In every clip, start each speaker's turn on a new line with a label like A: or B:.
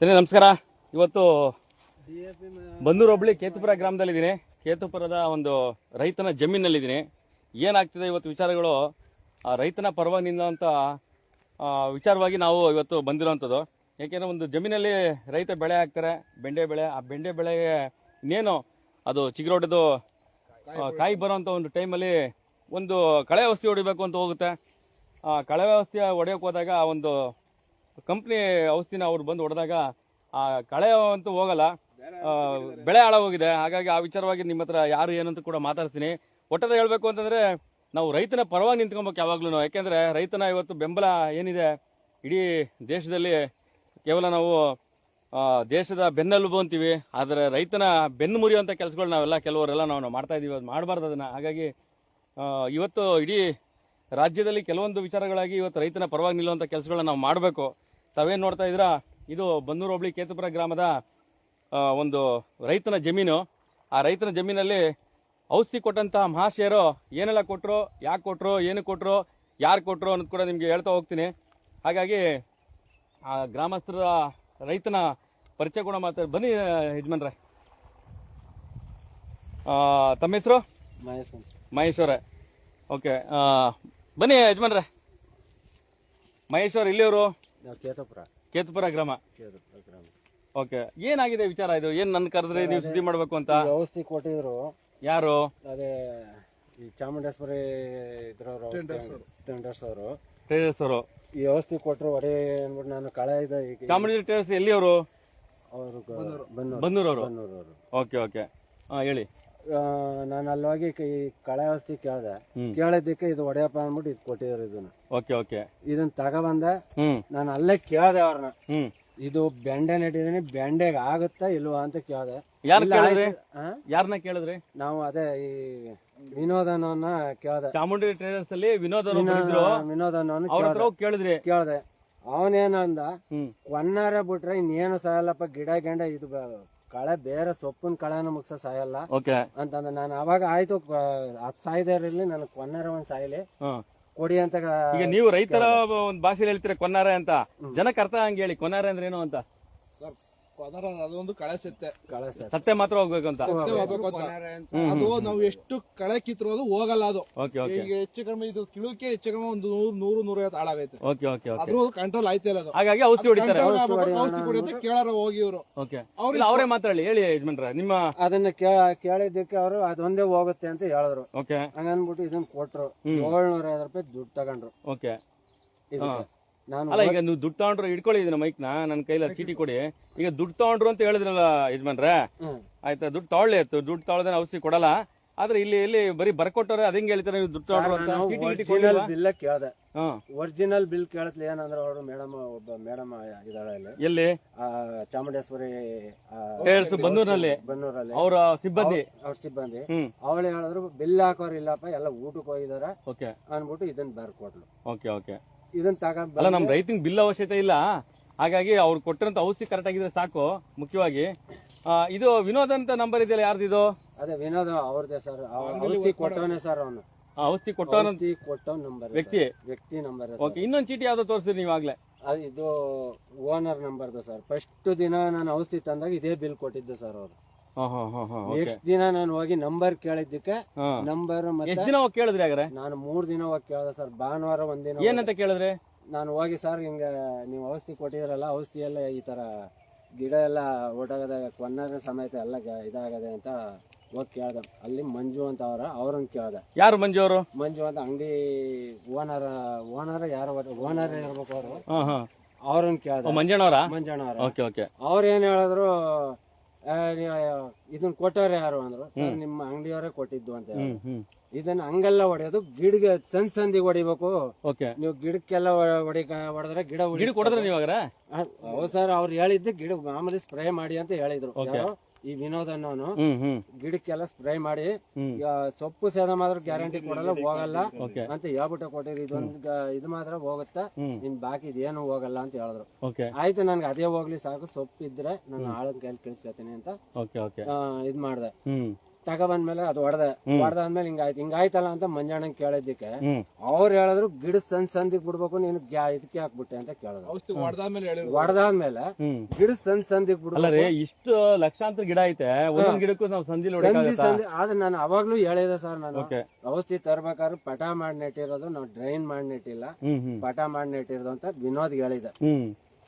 A: ಸರಿ ನಮಸ್ಕಾರ. ಇವತ್ತು ಬಂದೂರು ಹೋಬಳಿ ಕೇತುಪುರ ಗ್ರಾಮದಲ್ಲಿದ್ದೀನಿ. ಕೇತುಪುರದ ಒಂದು ರೈತನ ಜಮೀನಲ್ಲಿದ್ದೀನಿ. ಏನಾಗ್ತಿದೆ ಇವತ್ತು ವಿಚಾರಗಳು? ಆ, ರೈತನ ಪರವಾಗಿ ನಿಂದಂಥ ವಿಚಾರವಾಗಿ ನಾವು ಇವತ್ತು ಬಂದಿರೋವಂಥದ್ದು ಯಾಕೆಂದರೆ ಒಂದು ಜಮೀನಲ್ಲಿ ರೈತ ಬೆಳೆ ಹಾಕ್ತಾರೆ, ಬೆಂಡೆ ಬೆಳೆ. ಆ ಬೆಂಡೆ ಬೆಳೆಗೆ ಇನ್ನೇನು ಅದು ಚಿಗುರೊಡೆದು ಕಾಯಿ ಬರೋವಂಥ ಒಂದು ಟೈಮಲ್ಲಿ ಒಂದು ಕಳೆ ಔಷಧಿ ಹೊಡಿಬೇಕು ಅಂತ ಹೋಗುತ್ತೆ. ಆ, ಕಳೆ ವ್ಯವಸ್ಥೆ ಹೊಡೆಯೋಕೆ ಹೋದಾಗ ಒಂದು ಕಂಪ್ನಿ ಔಷಧಿನ ಅವ್ರು ಬಂದು ಹೊಡೆದಾಗ ಆ ಕಳೆ ಅಂತೂ ಹೋಗಲ್ಲ. ಬೆಳೆ ಬೆಳೆ ಹೋಗಿದೆ ಹಾಗಾಗಿ ಆ ವಿಚಾರವಾಗಿ ನಿಮ್ಮ ಹತ್ರ ಯಾರು ಏನಂತ ಕೂಡ ಮಾತಾಡ್ತೀನಿ ಒಟ್ಟಾರೆ ಹೇಳಬೇಕು ಅಂತಂದ್ರೆ ನಾವು ರೈತನ ಪರವಾಗಿ ನಿಂತ್ಕೊಬೇಕು ಯಾವಾಗ್ಲೂ ಯಾಕೆಂದ್ರೆ ರೈತನ ಇವತ್ತು ಬೆಂಬಲ ಏನಿದೆ? ಇಡೀ ದೇಶದಲ್ಲಿ ಕೇವಲ ನಾವು ದೇಶದ ಬೆನ್ನೆಲುಬು ಅಂತೀವಿ. ಆದರೆ ರೈತನ ಬೆನ್ನು ಮುರಿಯುವಂಥ ಕೆಲಸಗಳು ನಾವೆಲ್ಲ ಕೆಲವರೆಲ್ಲ ನಾವು ಮಾಡ್ತಾ ಇದ್ದೀವಿ ಅದು ಮಾಡಬಾರ್ದು ಅದನ್ನು. ಹಾಗಾಗಿ ಇವತ್ತು ಇಡೀ ರಾಜ್ಯದಲ್ಲಿ ಕೆಲವೊಂದು ವಿಚಾರಗಳಾಗಿ ಇವತ್ತು ರೈತನ ಪರವಾಗಿ ನಿಲ್ಲುವಂಥ ಕೆಲಸಗಳನ್ನ ನಾವು ಮಾಡಬೇಕು. ತಾವೇನು ನೋಡ್ತಾ ಇದ್ದೀರಾ? ಇದು ಬನ್ನೂರು ಹೋಬಳಿ ಕೇತುಪುರ ಗ್ರಾಮದ ಒಂದು ರೈತನ ಜಮೀನು. ಆ ರೈತನ ಜಮೀನಲ್ಲಿ ಔಷಧಿ ಕೊಟ್ಟಂತಹ ಮಹಾಶಯರು ಏನೆಲ್ಲ ಕೊಟ್ಟರು ಯಾಕೆ ಕೊಟ್ಟರು ಏನು ಕೊಟ್ಟರು ಯಾರು ಕೊಟ್ಟರು ಅನ್ನೋದು ಕೂಡ ನಿಮಗೆ ಹೇಳ್ತಾ ಹೋಗ್ತೀನಿ. ಹಾಗಾಗಿ ಆ ಗ್ರಾಮಸ್ಥರ ರೈತನ ಪರಿಚಯ ಕೂಡ ಮಾತಾಡಿ ಬನ್ನಿ ಯಜಮಾನ್ರೆ. ತಮ್ಮ ಹೆಸರು?
B: ಮಹೇಶ್ ಅಂತ.
A: ಓಕೆ ಬನ್ನಿ ಯಜಮಾನ್ರೆ. ಮಹೇಶ್ವರ್ ಇಲ್ಲಿಯವರು
B: ನಾವು ಕೇತಪುರ.
A: ಕೇತುಪುರ ಗ್ರಾಮ.
B: ಕೇತಪುರ ಗ್ರಾಮ.
A: ಓಕೆ ಏನಾಗಿದೆ ವಿಚಾರ ಇದು? ಏನ್ ನನ್ ಕರೆದ್ರೆ ನೀವು ಸುದ್ದಿ ಮಾಡ್ಬೇಕು ಅಂತ?
B: ಈ ಔಷಧಿ ಕೊಟ್ಟಿದ್ರು.
A: ಯಾರು?
B: ಅದೇ ಈ ಚಾಮುಂಡೇಶ್ವರಿ ಇದ್ರವ್ರು ಟೆಂಡರ್ಸ್ ಅವರು.
A: ಟ್ರೇಡರ್ಸ್ ಅವರು.
B: ಈ ವ್ಯವಸ್ಥೆ ಕೊಟ್ಟರು ಒಡೆ ಅಂದ್ಬಿಟ್ಟು ನಾನು ಕಳೆ ಇದೆ ಈಗ.
A: ಚಾಮುಂಡಿ ಟ್ರೇಡರ್ಸ್ ಎಲ್ಲಿ ಅವರು
B: ಅವರು ಬನ್ನೂರು.
A: ಬನ್ನೂರವರು.
B: ಬನ್ನೂರವರು.
A: Okay okay. ಹಾ ಹೇಳಿ.
B: ನಾನು ಅಲ್ಲಿ ಹೋಗಿ ಈ ಕಳೆ ಔಷಧಿ ಕೇಳ್ದೆ. ಕೇಳಿದ್ದಕ್ಕೆ ಇದು ಒಡೆಯಪ್ಪ ಅಂದ್ಬಿಟ್ಟು ಇದು ಕೊಟ್ಟಿದ್ರು ಇದನ್ನ.
A: Okay okay.
B: ಇದನ್ನ ತಗೊಬಂದೆ. ನಾನು ಅಲ್ಲೇ ಕೇಳ್ದೆ ಅವ್ರನ್ನ. ಇದು ಬೆಂಡೆ ನೆಟ್ಟಿದೀನಿ ಬೆಂಡೆಗೆ ಆಗುತ್ತಾ ಇಲ್ವಾ ಅಂತ ಕೇಳ್ದೆ.
A: ಯಾರನ್ನ ಕೇಳಿದ್ರಿ?
B: ನಾವು ಅದೇ ಈ ವಿನೋದನವನ್ನ ಕೇಳ್ದೆ.
A: ಚಾಮುಂಡಿ ಟ್ರೇಡರ್ಸ್ ಅಲ್ಲಿ ವಿನೋದ್
B: ವಿನೋದನವನ್ನ
A: ಕೇಳಿದ್ರಿ.
B: ಕೇಳ್ದೆ. ಅವನೇನಂದ ಕೊನ್ನಾರ ಬಿಟ್ರೆ ಇನ್ನೇನು ಸಾಯಲ್ಲಪ್ಪ ಗಿಡ ಗಿಡ ಇದು ಕಳೆ ಬೇರೆ ಸೊಪ್ಪಿನ ಕಳೆನ ಮುಗ್ಸ ಸಾಯಲ್ಲ.
A: ಓಕೆ.
B: ಅಂತಂದ ನಾನು ಅವಾಗ ಆಯ್ತು ಹತ್ತು ಸಾಯ್ದೇ ಇರಲಿ ನನಗೆ ಕೊನ್ನಾರ ಒಂದ್ ಸಾಯ್ಲಿ. ಕೊಡಿ ಅಂತ
A: ಈಗ ನೀವು ರೈತರ ಒಂದ್ ಭಾಷೆಯಲ್ಲಿ ಹೇಳ್ತೀರಾ ಕೊನ್ನಾರ ಅಂತ? ಜನಕ್ಕೆ ಅರ್ಥ ಹಂಗೆ ಹೇಳಿ ಕೊನ್ನಾರೆ ಅಂದ್ರೆ ಏನು ಅಂತ?
C: ಪದರ ಅದೊಂದು ಕಳೆ ಸತ್ತೆ.
A: ಸತ್ತೆ. ಮಾತ್ರ ಹೋಗ್ಬೇಕು ಅಂತ.
C: ಸತ್ತೆ ಹೋಗ್ಬೇಕು ಅಂತ. ಅದು ನಾವು ಎಷ್ಟು ಕಳೆ ಕಿತ್ತರೂ ಅದು ಹೋಗಲ್ಲ ಅದು.
A: Okay okay.
C: ಈಗ ಹೆಚ್ಚು ಕಡಿಮೆ ಇದು ಕಿಳುಕೆ ಹೆಚ್ಚು ಕಡಿಮೆ ಒಂದು ನೂರು ನೂರು ನೂರೈವತ್ತು ಹಾಳಾಗೈತೆ
A: ಓಕೆ
C: ಅದ್ರೂ ಕಂಟ್ರೋಲ್ ಆಯ್ತಾ ಇಲ್ಲ ಅದು.
A: ಹಾಗಾಗಿ ಔಷಧಿ ಹೊಡಿತಾರೆ.
C: ಔಷಧಿ ಕುಡಿಯೋದು ಕೇಳಾರ ಹೋಗಿ ಇವರು
A: ಓಕೆ.
C: ಅವ್ರು
A: ಇಲ್ಲ ಅವರೇ ಮಾತಾಡಿ ಹೇಳಿ ಯಜಮಾನ್ರ ನಿಮ್ಮ
B: ಅದನ್ನ ಕೇಳಿದ್ದಕ್ಕೆ ಅವರು ಅದೊಂದೇ ಹೋಗುತ್ತೆ ಅಂತ ಹೇಳಿದ್ರು.
A: ಓಕೆ.
B: ಹಂಗನ್ಬಿಟ್ಟು ಇದನ್ನ ಕೊಟ್ರು. ಏಳ್ನೂರ ಐವತ್ತು ರೂಪಾಯಿ ದುಡ್ಡು ತಗೊಂಡ್ರು.
A: ಓಕೆ. ಅಲ್ಲ ಈಗ ನೀವು ದುಡ್ಡು ತಗೊಂಡ್ರು ಇಟ್ಕೊಳ್ಳಿ ಇದನ್ನ ಮೈಕ್ ನಾ. ನನ್ನ ಕೈಲಿ ಚೀಟಿ ಕೊಡಿ. ಈಗ ದುಡ್ಡು ತಗೊಂಡ್ರು ಅಂತ ಹೇಳಿದ್ರಲ್ಲ ಯಜಮಾನ್ರೆ. ಆಯ್ತಾ ದುಡ್ಡು ತಗೊಳ್ಳಿ ಆಯ್ತು. ದುಡ್ಡು ತಗೊಳ್ದ ಔಷಧಿ ಕೊಡಲ್ಲ. ಆದ್ರೆ ಇಲ್ಲಿ ಇಲ್ಲಿ ಬರೀ ಬರ್ಕೊಟ್ಟವ್ರೆ ಅದ್ ಹೇಳ್ತಾರೆ ನೀವು ದುಡ್ಡು ತಗೊಂಡ್ರು ಅಂತ?
B: ಒರಿಜಿನಲ್? ಬಿಲ್ಲ ಕೇಳ್ದೆ.
A: ಹಾ.
B: ಒರಿಜಿನಲ್ ಬಿಲ್ ಕೇಳತ್ಲಿ ಏನಂದ್ರೆ ಅವರು ಮೇಡಮ್ ಒಬ್ಬ ಮೇಡಮ್ ಇದಾಳೆ ಇಲ್ಲಿ.
A: ಎಲ್ಲಿ?
B: ಚಾಮುಂಡೇಶ್ವರಿ
A: ಬನ್ನೂರಲ್ಲಿ
B: ಬನ್ನೂರಲ್ಲಿ
A: ಅವ್ರ ಸಿಬ್ಬಂದಿ.
B: ಅವ್ರ ಸಿಬ್ಬಂದಿ. ಅವಳು ಹೇಳಿದ್ರು ಬಿಲ್ ಹಾಕೋರ್ ಇಲ್ಲಪ್ಪ ಎಲ್ಲ ಊಟಕ್ಕೆ ಹೋಗಿದಾರ.
A: ಓಕೆ.
B: ಅನ್ಬಿಟ್ಟು ಇದನ್ನ ಬರ್ಕೊಟ್ಲು.
A: Okay okay.
B: ಇದನ್ನ ತಗೊಂಡ್
A: ಅಲ್ಲ ನಮ್ ರೈತಂಗ್ ಬಿಲ್ ಅವಶ್ಯಕತೆ ಇಲ್ಲ. ಹಾಗಾಗಿ ಅವ್ರು ಕೊಟ್ಟಿರಂತ ಔಷಧಿ ಕರೆಕ್ಟ್ ಆಗಿದ್ರೆ ಸಾಕು ಮುಖ್ಯವಾಗಿ. ಆ, ಇದು ವಿನೋದ್ ಅಂತ ನಂಬರ್ ಇದೆಯಲ್ಲ ಯಾರ್ದಿದು?
B: ಅದೇ ವಿನೋದ್ ಅವ್ರದೇ ಸರ್ ಔಷಧಿ ಕೊಟ್ಟವನೇ ಸರ್ ಅವನು.
A: ಆ, ಔಷಧಿ ಕೊಟ್ಟವನ
B: ಔಷಧಿ ಕೊಟ್ಟವ್ ನಂಬರ್
A: ವ್ಯಕ್ತಿ.
B: ವ್ಯಕ್ತಿ ನಂಬರ್
A: ಓಕೆ ಇನ್ನೊಂದ್ ಚೀಟಿ ಯಾವ್ದೋ ತೋರಿಸಿದ್ರಿ ನೀವು ಆಗ್ಲೇ.
B: ಅದು ಇದು ಓನರ್ ನಂಬರ್ದು ಸರ್ ಫಸ್ಟ್ ದಿನ ನಾನು ಔಷಧಿ ತಂದಾಗ ಇದೇ ಬಿಲ್ ಕೊಟ್ಟಿದ್ದು ಸರ್ ಅವರು. ನೆಕ್ಸ್ಟ್ ದಿನ ನಾನು ಹೋಗಿ ನಂಬರ್ ಕೇಳಿದ್ದಕ್ಕೆ ನಂಬರ್ ಮತ್ತೆ
A: ಎಷ್ಟ್ ದಿನ ಹೋಗಿ ಕೇಳಿದ್ರಿ ಹಾಗಾದ್ರೆ?
B: ನಾನು ಮೂರ್ ದಿನ ಹೋಗಿ ಕೇಳ್ದೆ ಸರ್ ಭಾನುವಾರ ಒಂದಿನ
A: ಏನಂತ ಕೇಳಿದ್ರೆ?
B: ನಾನು ಹೋಗಿ ಸರ್ ಹಿಂಗ ನೀವು ಔಷಧಿ ಕೊಟ್ಟಿದ್ರಲ್ಲ ಔಷಧಿ ಎಲ್ಲ ಈ ತರ ಗಿಡ ಎಲ್ಲ ಒಡಗದ ಕೊನ್ನಾರ ಸಮೇತ ಎಲ್ಲ ಗ- ಇದಾಗದೆ ಅಂತ ಹೋಗಿ ಕೇಳ್ದೆ. ಅಲ್ಲಿ ಮಂಜು ಅಂತ ಅವ್ರ ಅವ್ರನ್ನ ಕೇಳ್ದೆ.
A: ಯಾರು ಮಂಜು ಅವರು?
B: ಮಂಜು ಅಂತ ಅಂಗಡಿ ಓನರ್ ಓನರ್ ಯಾರು ಓನರ್ ಇರ್ಬೇಕು ಅವರು.
A: ಹಾ ಹಾ.
B: ಅವ್ರನ್ನ ಕೇಳ್ದೆ.
A: ಮಂಜಣ್ಣವರ?
B: ಮಂಜಣ್ಣ ಅವ್ರ
A: ಓಕೆ ಓಕೆ
B: ಅವ್ರು ಏನ್ ಹೇಳಿದ್ರು ಇದನ್ನ ಕೊಟ್ಟವ್ರೆ ಯಾರು ಅಂದ್ರು? ಸರ್ ನಿಮ್ಮ ಅಂಗಡಿಯವರೇ ಕೊಟ್ಟಿದ್ದು ಅಂತ ಇದನ್ನ ಹಂಗೆಲ್ಲ ಹೊಡೆಯೋದು ಗಿಡಗೆ ಸಣ್ಣ ಸಂದಿಗೆ ಹೊಡಿಬೇಕು.
A: ಓಕೆ.
B: ನೀವು ಗಿಡಕ್ಕೆಲ್ಲ ಹೊಡಿ ಹೊಡಿಕ ಹೊಡೆದ್ರೆ ಗಿಡ ಉಳಿ-
A: ಗಿಡ ಕೊಡಿದ್ರೆ
B: ಹೌದು ಸರ್ ಅವ್ರು ಹೇಳಿದ್ದು ಗಿಡ ಮಾಮೂಲಿ ಸ್ಪ್ರೇ ಮಾಡಿ ಅಂತ ಹೇಳಿದ್ರು. ಯಾರು? ಈ ವಿನೋದ್ ಅನ್ನೋನು ಗಿಡಕ್ಕೆಲ್ಲ ಸ್ಪ್ರೇ ಮಾಡಿ ಸೊಪ್ಪು ಸೇದ ಮಾತ್ರ ಗ್ಯಾರಂಟಿ ಕೊಡಲ್ಲ ಹೋಗಲ್ಲ. ಅಂತ ಹೇಳ್ಬಿಟ್ಟು ಕೊಟ್ಟಿರಿ ಇದೊಂದ್ ಇದ್ ಇದು ಮಾತ್ರ ಹೋಗುತ್ತಾ?
A: ನಿನ್
B: ಇನ್ ಬಾಕಿ ಇದೇನು ಹೋಗಲ್ಲ ಅಂತ ಹೇಳಿದ್ರು. ಆಯ್ತು ನನ್ಗೆ ಅದೇ ಹೋಗ್ಲಿ ಸಾಕು. ಸೊಪ್ಪು ಇದ್ರೆ ನಾನು ಆಳದ ಕೈಲಿ ಕಳಿಸ್ಕೊತೀನಿ ಅಂತ
A: ಓಕೆ ಓಕೆ
B: ಆ, ಇದ್ ಮಾಡ್ದೆ. ತಗೊಬಂದ್ಮೇಲೆ ಅದು ಹೊಡೆದ. ಹೊಡೆದಾದ್ಮೇಲೆ ಹಿಂಗಾಯ್ತು ಹಿಂಗಾಯ್ತಲ್ಲ ಅಂತ ಮಂಜಾಣಂಗ್ ಕೇಳಿದ್ದಕ್ಕೆ ಅವ್ರು ಹೇಳಿದ್ರು ಗಿಡ ಸಂದ್ ಸಂದಿಗ್ ಬಿಡ್ಬೇಕು ನೀನು ಇದಕ್ಕೆ ಹಾಕ್ಬಿಟ್ಟೆ ಅಂತ ಕೇಳಿದ್ರು.
C: ಹೊಡೆದಾದ್ಮೇಲೆ
B: ಗಿಡ ಸಂದ್ ಸಂದಿಗೆ
A: ಅಲ್ಲ ರೀ
B: ಬಿಡ್ಬೇಕು
A: ಇಷ್ಟು ಲಕ್ಷಾಂತರ ಗಿಡ ಐತೆ ಒಂದೊಂದ್ ಗಿಡಕ್ಕೂ ನಾವು
B: ಸಂಧಿ
A: ಸಂಧಿ
B: ಸಂಧಿ ಆದ್ರೆ ನಾನು ಅವಾಗ್ಲೂ ಹೇಳಿದೆ ಸರ್ ನಾನು. ಔಷಧಿ ತರ್ಬೇಕಾದ್ರೆ ಪಟ ಮಾಡಿ ನೆಟ್ಟಿರೋದು ನಾವು ಡ್ರೈನ್ ಮಾಡಿ ನೆಟ್ಟಿಲ್ಲ. ಪಟ ಮಾಡಿ ನೆಟ್ಟಿರೋದು ಅಂತ ವಿನೋದ್ ಹೇಳಿದೆ.